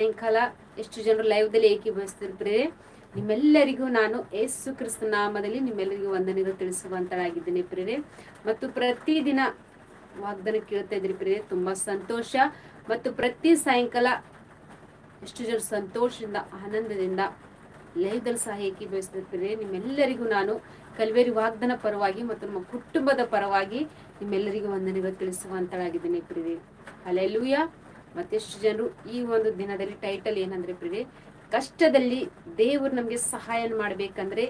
ಸಾಯಂಕಾಲ ಎಷ್ಟು ಜನರು ಲೈವ್ದಲ್ಲಿ ಏಕೀಭವಿಸ್ತಿರ್ತೀರಿ? ನಿಮ್ಮೆಲ್ಲರಿಗೂ ನಾನು ಯೇಸು ಕ್ರಿಸ್ತ ನಾಮದಲ್ಲಿ ನಿಮ್ಮೆಲ್ಲರಿಗೂ ವಂದನೆಗಳು ತಿಳಿಸುವಂತಳಾಗಿದ್ದೇನೆ ಪ್ರೇರೆ ಮತ್ತು ಪ್ರತಿದಿನ ವಾಗ್ದಾನ ಕೇಳ್ತಾ ಇದ್ರಿ ಪ್ರೇರೆ ತುಂಬಾ ಸಂತೋಷ. ಮತ್ತು ಪ್ರತಿ ಸಾಯಂಕಾಲ ಎಷ್ಟು ಜನರು ಸಂತೋಷದಿಂದ, ಆನಂದದಿಂದ ಲೈವ್ದಲ್ಲಿ ಸಹ ಏಕೀಭವಿಸ್ತಿರ್ತೀರಿ ನಿಮ್ಮೆಲ್ಲರಿಗೂ ನಾನು ಕಲ್ವೇರಿ ವಾಗ್ದಾನ ಪರವಾಗಿ ಮತ್ತು ನಮ್ಮ ಕುಟುಂಬದ ಪರವಾಗಿ ನಿಮ್ಮೆಲ್ಲರಿಗೂ ವಂದನೆಗಳು ತಿಳಿಸುವಂತಳಾಗಿದ್ದೇನೆ ಪ್ರೇರೆ ಅಲ್ಲೆಲ್ಲೂಯ ಮತ್ತೆಷ್ಟು ಜನರು ಈ ಒಂದು ದಿನದಲ್ಲಿ ಟೈಟಲ್ ಏನಂದ್ರೆ ಪ್ರಿಯರೇ, ಕಷ್ಟದಲ್ಲಿ ದೇವರು ನಮಗೆ ಸಹಾಯ ಮಾಡ್ಬೇಕಂದ್ರೆ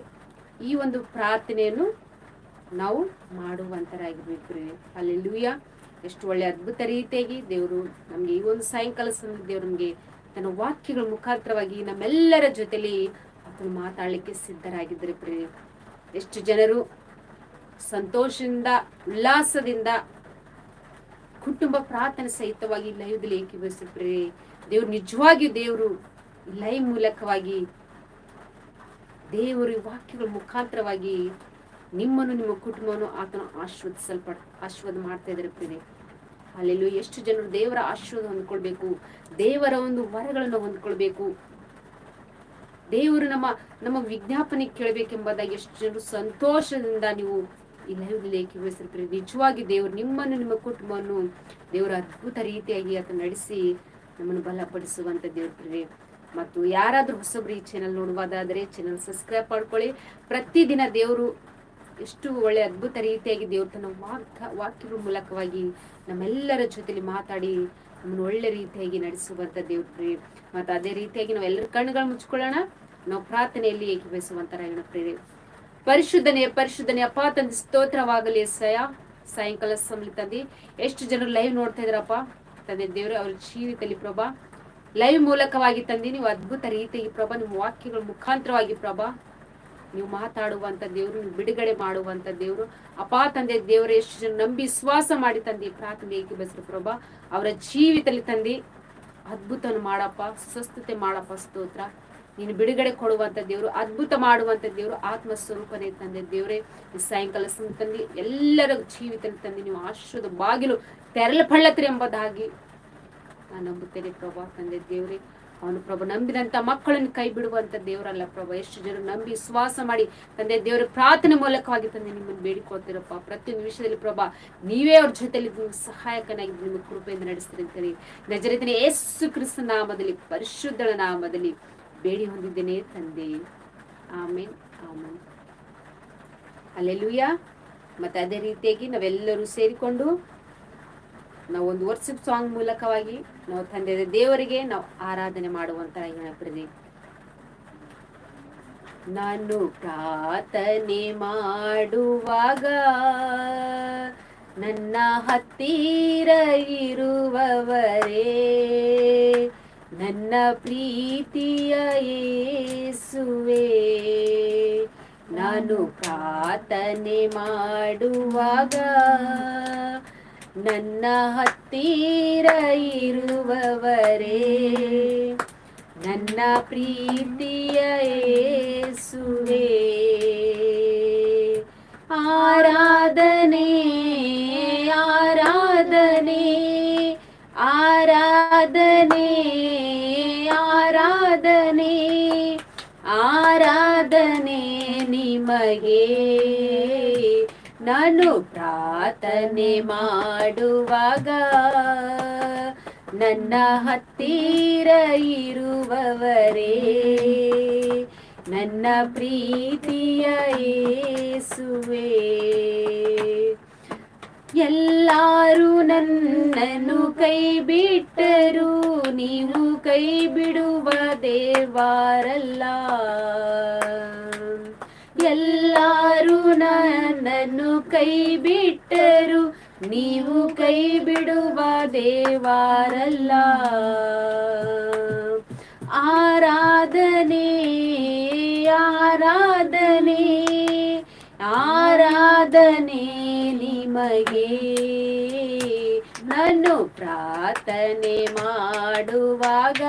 ಈ ಒಂದು ಪ್ರಾರ್ಥನೆಯನ್ನು ನಾವು ಮಾಡುವಂತರಾಗಿರ್ಬೇಕು ಅಲ್ಲಿ ಲುಯಾ ಎಷ್ಟು ಒಳ್ಳೆ ಅದ್ಭುತ ರೀತಿಯಾಗಿ ದೇವರು ನಮಗೆ ಈ ಒಂದು ಸಾಯಂಕಾಲ ಸಮಯ ದೇವರು ನಮಗೆ ತನ್ನ ವಾಕ್ಯಗಳ ಮುಖಾಂತರವಾಗಿ ನಮ್ಮೆಲ್ಲರ ಜೊತೆಲಿ ಆತನು ಮಾತಾಡ್ಲಿಕ್ಕೆ ಸಿದ್ಧರಾಗಿದ್ರೆ ಪ್ರಿಯರೇ. ಎಷ್ಟು ಜನರು ಸಂತೋಷದಿಂದ, ಉಲ್ಲಾಸದಿಂದ ಕುಟುಂಬ ಪ್ರಾರ್ಥನೆ ಸಹಿತವಾಗಿ ಲೈವ್ದಲ್ಲಿ ಏಕೀಭವಿಸಿದ್ರೆ ದೇವ್ರು ನಿಜವಾಗಿಯೂ ದೇವರು ಲೈವ್ ಮೂಲಕವಾಗಿ ದೇವರು ವಾಕ್ಯಗಳ ಮುಖಾಂತರವಾಗಿ ನಿಮ್ಮನ್ನು, ನಿಮ್ಮ ಕುಟುಂಬವನ್ನು ಆತನ ಆಶ್ವದಿಸಲ್ಪಡ ಆಶೀರ್ವಾದ ಮಾಡ್ತಾ ಇದ್ದಾರೆ ಪ್ರಿಯರೇ. ಅಲ್ಲೆಲ್ಲೂ ಎಷ್ಟು ಜನರು ದೇವರ ಆಶೀರ್ವಾದ ಹೊಂದ್ಕೊಳ್ಬೇಕು, ದೇವರ ಒಂದು ವರಗಳನ್ನು ಹೊಂದ್ಕೊಳ್ಬೇಕು. ದೇವರು ನಮ್ಮ ನಮ್ಮ ವಿಜ್ಞಾಪನೆ ಕೇಳಬೇಕೆಂಬುದಾಗಿ ಎಷ್ಟು ಜನರು ಸಂತೋಷದಿಂದ ನೀವು ಈ ಏಕೀಭವಿಸಿರ್ತೀರಿ ನಿಜವಾಗಿ ದೇವರು ನಿಮ್ಮನ್ನು, ನಿಮ್ಮ ಕುಟುಂಬವನ್ನು ದೇವರ ಅದ್ಭುತ ರೀತಿಯಾಗಿ ಆತ ನಡೆಸಿ ನಮ್ಮನ್ನು ಬಲಪಡಿಸುವಂತ ದೇವ್ರಿ ಮತ್ತು ಯಾರಾದ್ರೂ ಹೊಸಬ್ರು ಈ ಚಾನಲ್ ನೋಡುವುದಾದರೆ ಚಾನಲ್ ಸಬ್ಸ್ಕ್ರೈಬ್ ಮಾಡ್ಕೊಳ್ಳಿ. ಪ್ರತಿದಿನ ದೇವರು ಎಷ್ಟು ಒಳ್ಳೆ ಅದ್ಭುತ ರೀತಿಯಾಗಿ ದೇವ್ರ ತನ್ನ ವಾಕ್ಯ ವಾಕ್ಯಗಳ ಮೂಲಕವಾಗಿ ನಮ್ಮೆಲ್ಲರ ಜೊತೆಲಿ ಮಾತಾಡಿ ನಮ್ಮನ್ನು ಒಳ್ಳೆ ರೀತಿಯಾಗಿ ನಡೆಸುವಂತ ದೇವ್ರಿ ಮತ್ತು ಅದೇ ರೀತಿಯಾಗಿ ನಾವೆಲ್ಲರ ಕಣ್ಣುಗಳು ಮುಚ್ಕೊಳ್ಳೋಣ ನಾವು ಪ್ರಾರ್ಥನೆಯಲ್ಲಿ ಏಕೀಭವಿಸುವಂತರಾಗೋಣ ಪ್ರೇರೆ ಪರಿಶುದ್ಧನೆ ಪರಿಶುದ್ಧನೆ. ಅಪ್ಪ, ತಂದೆ, ಸ್ತೋತ್ರವಾಗಲಿ ಸಯ ಸಾಯಂಕಾಲ ಸಮಲಿ ತಂದೆ. ಎಷ್ಟು ಜನರು ಲೈವ್ ನೋಡ್ತಾ ಇದ್ರಪ್ಪ? ತಂದೆ ದೇವರು, ಅವ್ರ ಜೀವಿತದಲ್ಲಿ ಪ್ರಭಾ. ಲೈವ್ ಮೂಲಕವಾಗಿ ತಂದೆ, ನೀವು ಅದ್ಭುತ ರೀತಿಯಾಗಿ ಪ್ರಭಾ, ನಿಮ್ಮ ವಾಕ್ಯಗಳ ಮುಖಾಂತರವಾಗಿ ಪ್ರಭಾ. ನೀವು ಮಾತಾಡುವಂತ ದೇವರು, ನೀವು ಬಿಡುಗಡೆ ಮಾಡುವಂತ ದೇವರು. ಅಪಾ ತಂದೆ ದೇವರು, ಎಷ್ಟು ಜನ ನಂಬಿ ವಿಶ್ವಾಸ ಮಾಡಿ ತಂದೆ ಪ್ರಾರ್ಥನೆ ಬಸರು ಪ್ರಭಾ? ಅವರ ಜೀವಿತಲ್ಲಿ ತಂದೆ, ಅದ್ಭುತವನ್ನು ಮಾಡಪ್ಪ, ಸ್ವಸ್ಥತೆ ಮಾಡಪ್ಪ, ಸ್ತೋತ್ರ. ನೀನು ಬಿಡುಗಡೆ ಕೊಡುವಂತ ದೇವರು, ಅದ್ಭುತ ಮಾಡುವಂತ ದೇವರು ಆತ್ಮ ಸ್ವರೂಪನೇ ತಂದೆ ದೇವರೇ. ಸಾಯಂಕಾಲ ಸಂ- ಎಲ್ಲರ ಜೀವಿತ ತಂದೆ ನೀವು ಆಶ್ರದ ಬಾಗಿಲು ತೆರಳಪಳ್ಳತ್ರಿ ಎಂಬುದಾಗಿ ನಾನು ನಂಬುತ್ತೇನೆ ಪ್ರಭಾ ತಂದೆ ದೇವರೇ. ಅವನು ಪ್ರಭು ನಂಬಿದಂತ ಮಕ್ಕಳನ್ನು ಕೈ ಬಿಡುವಂತ ದೇವರಲ್ಲ ಪ್ರಭಾ. ಎಷ್ಟು ಜನರು ನಂಬಿ ವಿಶ್ವಾಸ ಮಾಡಿ ತಂದೆ ದೇವರ ಪ್ರಾರ್ಥನೆ ಮೂಲಕವಾಗಿ ತಂದೆ ನಿಮ್ಮನ್ನು ಬೇಡಿಕೊಳ್ತೀರಪ್ಪ. ಪ್ರತಿಯೊಂದು ವಿಷಯದಲ್ಲಿ ಪ್ರಭಾ, ನೀವೇ ಅವ್ರ ಜೊತೆಯಲ್ಲಿ ನಿಮ್ಗೆ ಸಹಾಯಕನಾಗಿ ನಿಮ್ಮ ಕೃಪೆಯಿಂದ ನಡೆಸ್ತೀರಿ ಅಂತೀನಿ ನಜರಿತನೇ ಯೇಸು ಕ್ರಿಸ್ತ ನಾಮದಲ್ಲಿ, ಪರಿಶುದ್ಧಳ ನಾಮದಲ್ಲಿ ಬೇಡಿ ಹೊಂದಿದ್ದೇನೆ ತಂದೆ. ಆಮೇನ್ ಆಮೇನ್. ಅಲ್ಲೆಲ್ಲೂಯ್ಯ ಮತ್ತೆ ಅದೇ ರೀತಿಯಾಗಿ ನಾವೆಲ್ಲರೂ ಸೇರಿಕೊಂಡು ನಾವು ಒಂದು ವರ್ಷದ ಸಾಂಗ್ ಮೂಲಕವಾಗಿ ನಾವು ತಂದೆ ದೇವರಿಗೆ ನಾವು ಆರಾಧನೆ ಮಾಡುವಂತ ಪ್ರತಿ ನಾನು ಪ್ರಾರ್ಥನೆ ಮಾಡುವಾಗ ನನ್ನ ಹತ್ತಿರ ಇರುವವರೇ. ನನ್ನ ಪ್ರೀತಿಯ ಏಸುವೆ, ನಾನು ಪ್ರಾರ್ಥನೆ ಮಾಡುವಾಗ ನನ್ನ ಹತ್ತಿರ ಇರುವವರೇ, ನನ್ನ ಪ್ರೀತಿಯ ಏಸುವೆ. ಆರಾಧನೆ ಆರಾಧನೆ ಆರಾಧನೆ. ಆರಾಧನೆ ನಿಮಗೆ. ನಾನು ಪ್ರಾರ್ಥನೆ ಮಾಡುವಾಗ ನನ್ನ ಹತ್ತಿರ ಇರುವವರೇ ನನ್ನ ಪ್ರೀತಿಯ ಯೇಸುವೆ ಎಲ್ಲರೂ ನನ್ನನ್ನು ಕೈ ಬಿಟ್ಟರು ನೀವು ಕೈ ಬಿಡುವ ದೇವಾರಲ್ಲ. ಎಲ್ಲಾರು ನನ್ನನ್ನು ಕೈ ಬಿಟ್ಟರು ನೀವು ಕೈ ಬಿಡುವ ದೇವಾರಲ್ಲ. ಆರಾಧನೆ ಆರಾಧನೆ. ಆರಾಧನೆ ನಿಮಗೆ. ನಾನು ಪ್ರಾರ್ಥನೆ ಮಾಡುವಾಗ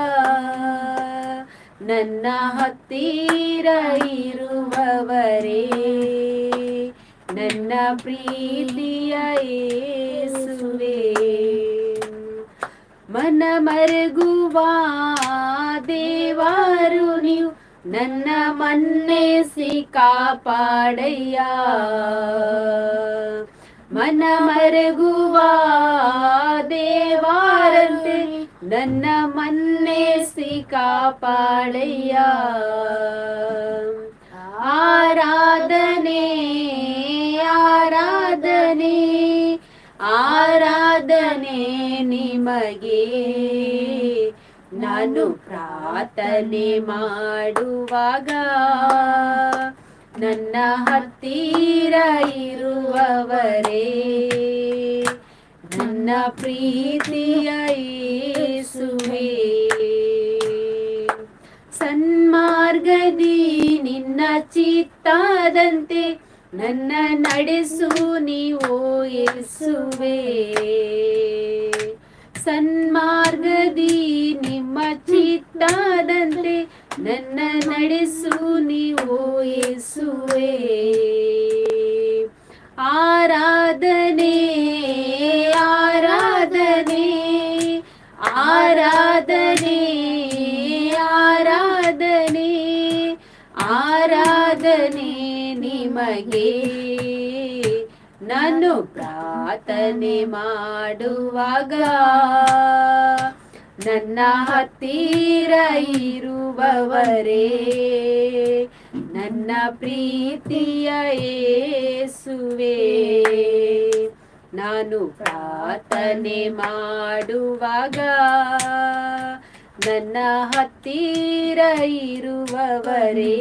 ನನ್ನ ಹತ್ತಿರ ಇರುವವರೇ. ನನ್ನ ಪ್ರೀತಿಯ ಏಸುವೆ ಮನ ಮರಗುವ ದೇವಾರು ನೀವು ನನ್ನ ಮನ್ನೆಸಿ ಕಾಪಾಡಯ್ಯ ಮನ ಮರಗುವ ದೇವಾರಂತೆ ನನ್ನ ಮನ್ನೆಸಿ ಕಾಪಾಡಯ್ಯ ಆರಾಧನೆ ಆರಾಧನೆ ಆರಾಧನೆ ನಿಮಗೆ. ನಾನು ಪ್ರಾರ್ಥನೆ ಮಾಡುವಾಗ ನನ್ನ ಹತ್ತಿರ ಇರುವವರೇ, ನನ್ನ ಪ್ರೀತಿಯ ಯೇಸುವೇ. ಸನ್ಮಾರ್ಗದಿ ನಿನ್ನ ಚಿತ್ತಾದಂತೆ ನನ್ನ ನಡೆಸು ನೀವು ಯೇಸುವೆ. ಸನ್ಮಾರ್ಗದಿ ನಿಮ್ಮ ಚಿತ್ತಾದಂತೆ ನನ್ನ ನಡೆಸು ನೀವು ಯೇಸುವೆ ಆರಾಧನೆ ಆರಾಧನೆ ಆರಾಧನೆ ಆರಾಧನೆ ಆರಾಧನೆ ನಿಮಗೆ. ನಾನು ಪ್ರಾರ್ಥನೆ ಮಾಡುವಾಗ ನನ್ನ ಹತ್ತಿರ ಇರುವವರೇ, ನನ್ನ ಪ್ರೀತಿಯ ಏಸುವೆ, ನಾನು ಪ್ರಾರ್ಥನೆ ಮಾಡುವಾಗ ನನ್ನ ಹತ್ತಿರ ಇರುವವರೇ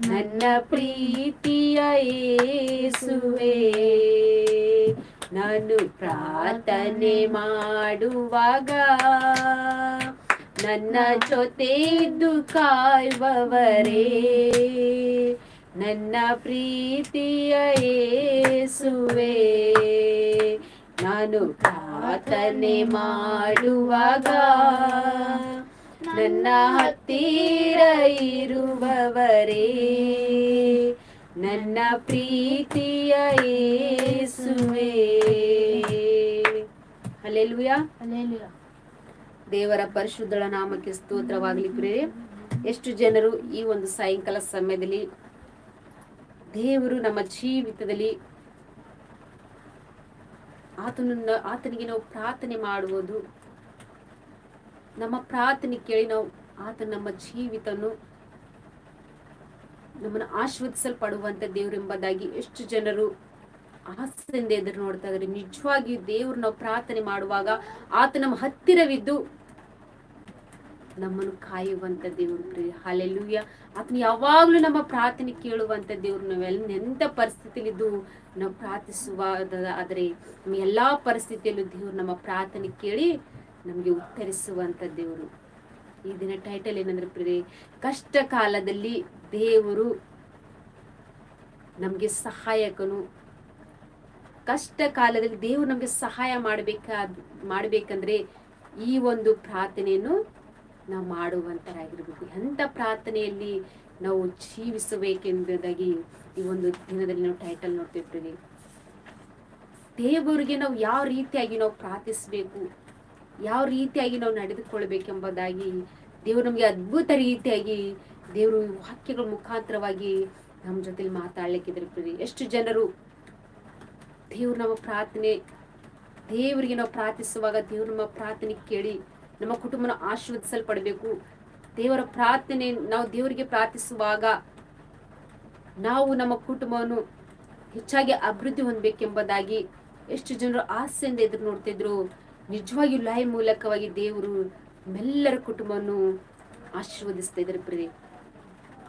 ನನ್ನ ಪ್ರೀತಿಯ ಏಸುವೆ, ನಾನು ಪ್ರಾರ್ಥನೆ ಮಾಡುವಾಗ ನನ್ನ ಜೊತೆ ಇದ್ದು ಕಾಯುವವರೇ, ನನ್ನ ಪ್ರೀತಿಯ ಏಸುವೆ, ನಾನು ಪ್ರಾರ್ಥನೆ ಮಾಡುವಾಗ ನನ್ನ ಹತ್ತಿರ ಇರುವವರೇ ನನ್ನ ಪ್ರೀತಿಯ ಯೇಸುವೆ. ಅಲ್ಲೆಲುಯ ದೇವರ ಪರಿಶುದ್ಧಳ ನಾಮಕ್ಕೆ ಸ್ತೋತ್ರವಾಗಲಿ ಪ್ರೇ ಎಷ್ಟು ಜನರು ಈ ಒಂದು ಸಾಯಂಕಾಲ ಸಮಯದಲ್ಲಿ ದೇವರು ನಮ್ಮ ಜೀವಿತದಲ್ಲಿ ಆತನನ್ನ ಆತನಿಗೆ ನಾವು ಪ್ರಾರ್ಥನೆ ಮಾಡುವುದು ನಮ್ಮ ಪ್ರಾರ್ಥನೆ ಕೇಳಿ ನಾವು ಆತ ನಮ್ಮ ಜೀವಿತನು ನಮ್ಮನ್ನು ಆಶ್ವದಿಸಲ್ಪಡುವಂತ ದೇವರೆಂಬುದಾಗಿ ಎಷ್ಟು ಜನರು ಆಸೆಯಿಂದ ಎದುರು ನೋಡ್ತಾ ಇದ್ದಾರೆ. ನಿಜವಾಗಿ ದೇವ್ರು ನಾವು ಪ್ರಾರ್ಥನೆ ಮಾಡುವಾಗ ಆತ ನಮ್ಮ ಹತ್ತಿರವಿದ್ದು ನಮ್ಮನ್ನು ಕಾಯುವಂತ ದೇವ್ರು ಪ್ರಿಯ ಹಾಲೆಲ್ಲೂಯ್ಯ ಆತನ ಯಾವಾಗ್ಲೂ ನಮ್ಮ ಪ್ರಾರ್ಥನೆ ಕೇಳುವಂತ ದೇವ್ರು. ನಾವೆಲ್ಲ ಎಂತ ಪರಿಸ್ಥಿತಿಲಿದ್ದು ನಾವು ಪ್ರಾರ್ಥಿಸುವ ಆದರೆ ಎಲ್ಲಾ ಪರಿಸ್ಥಿತಿಯಲ್ಲೂ ದೇವ್ರು ನಮ್ಮ ಪ್ರಾರ್ಥನೆ ಕೇಳಿ ನಮಗೆ ಉತ್ತರಿಸುವಂತ ದೇವರು. ಈ ದಿನ ಟೈಟಲ್ ಏನಂದ್ರೆ ಪ್ರಿಯ ಕಷ್ಟ ಕಾಲದಲ್ಲಿ ದೇವರು ನಮಗೆ ಸಹಾಯಕನು. ಕಷ್ಟ ಕಾಲದಲ್ಲಿ ದೇವರು ನಮಗೆ ಸಹಾಯ ಮಾಡಬೇಕಾದ ಮಾಡಬೇಕಂದ್ರೆ ಈ ಒಂದು ಪ್ರಾರ್ಥನೆಯನ್ನು ನಾವು ಮಾಡುವಂತರಾಗಿರ್ಬೇಕು. ಎಂಥ ಪ್ರಾರ್ಥನೆಯಲ್ಲಿ ನಾವು ಜೀವಿಸಬೇಕೆಂಬುದಾಗಿ ಈ ಒಂದು ದಿನದಲ್ಲಿ ನಾವು ಟೈಟಲ್ ನೋಡ್ತಿರ್ತೀವಿ ದೇವರಿಗೆ ನಾವು ಯಾವ ರೀತಿಯಾಗಿ ನಾವು ಪ್ರಾರ್ಥಿಸಬೇಕು? ಯಾವ ರೀತಿಯಾಗಿ ನಾವು ನಡೆದುಕೊಳ್ಬೇಕೆಂಬುದಾಗಿ ದೇವರು ನಮಗೆ ಅದ್ಭುತ ರೀತಿಯಾಗಿ ದೇವರು ವಾಕ್ಯಗಳ ಮುಖಾಂತರವಾಗಿ ನಮ್ಮ ಜೊತೆಲಿ ಮಾತಾಡ್ಲಿಕ್ಕಿದ್ರೆ ಎಷ್ಟು ಜನರು ದೇವ್ರು ನಮ್ಮ ಪ್ರಾರ್ಥನೆ, ದೇವರಿಗೆ ನಾವು ಪ್ರಾರ್ಥಿಸುವಾಗ ದೇವ್ರ ನಮ್ಮ ಪ್ರಾರ್ಥನೆ ಕೇಳಿ ನಮ್ಮ ಕುಟುಂಬನ ಆಶೀರ್ವದಿಸಲ್ಪಡಬೇಕು. ದೇವರ ಪ್ರಾರ್ಥನೆ ನಾವು ದೇವರಿಗೆ ಪ್ರಾರ್ಥಿಸುವಾಗ ನಾವು ನಮ್ಮ ಕುಟುಂಬವನ್ನು ಹೆಚ್ಚಾಗಿ ಅಭಿವೃದ್ಧಿ ಹೊಂದಬೇಕೆಂಬುದಾಗಿ ಎಷ್ಟು ಜನರು ಆಸೆಯಿಂದ ಎದುರು ನೋಡ್ತಿದ್ರು. ನಿಜವಾಗಿ ಲೈ ಮೂಲಕವಾಗಿ ದೇವರು ನಮ್ಮೆಲ್ಲರ ಕುಟುಂಬವನ್ನು ಆಶೀರ್ವದಿಸ್ತಾ ಇದ್ದಾರೆ ಪ್ರೇ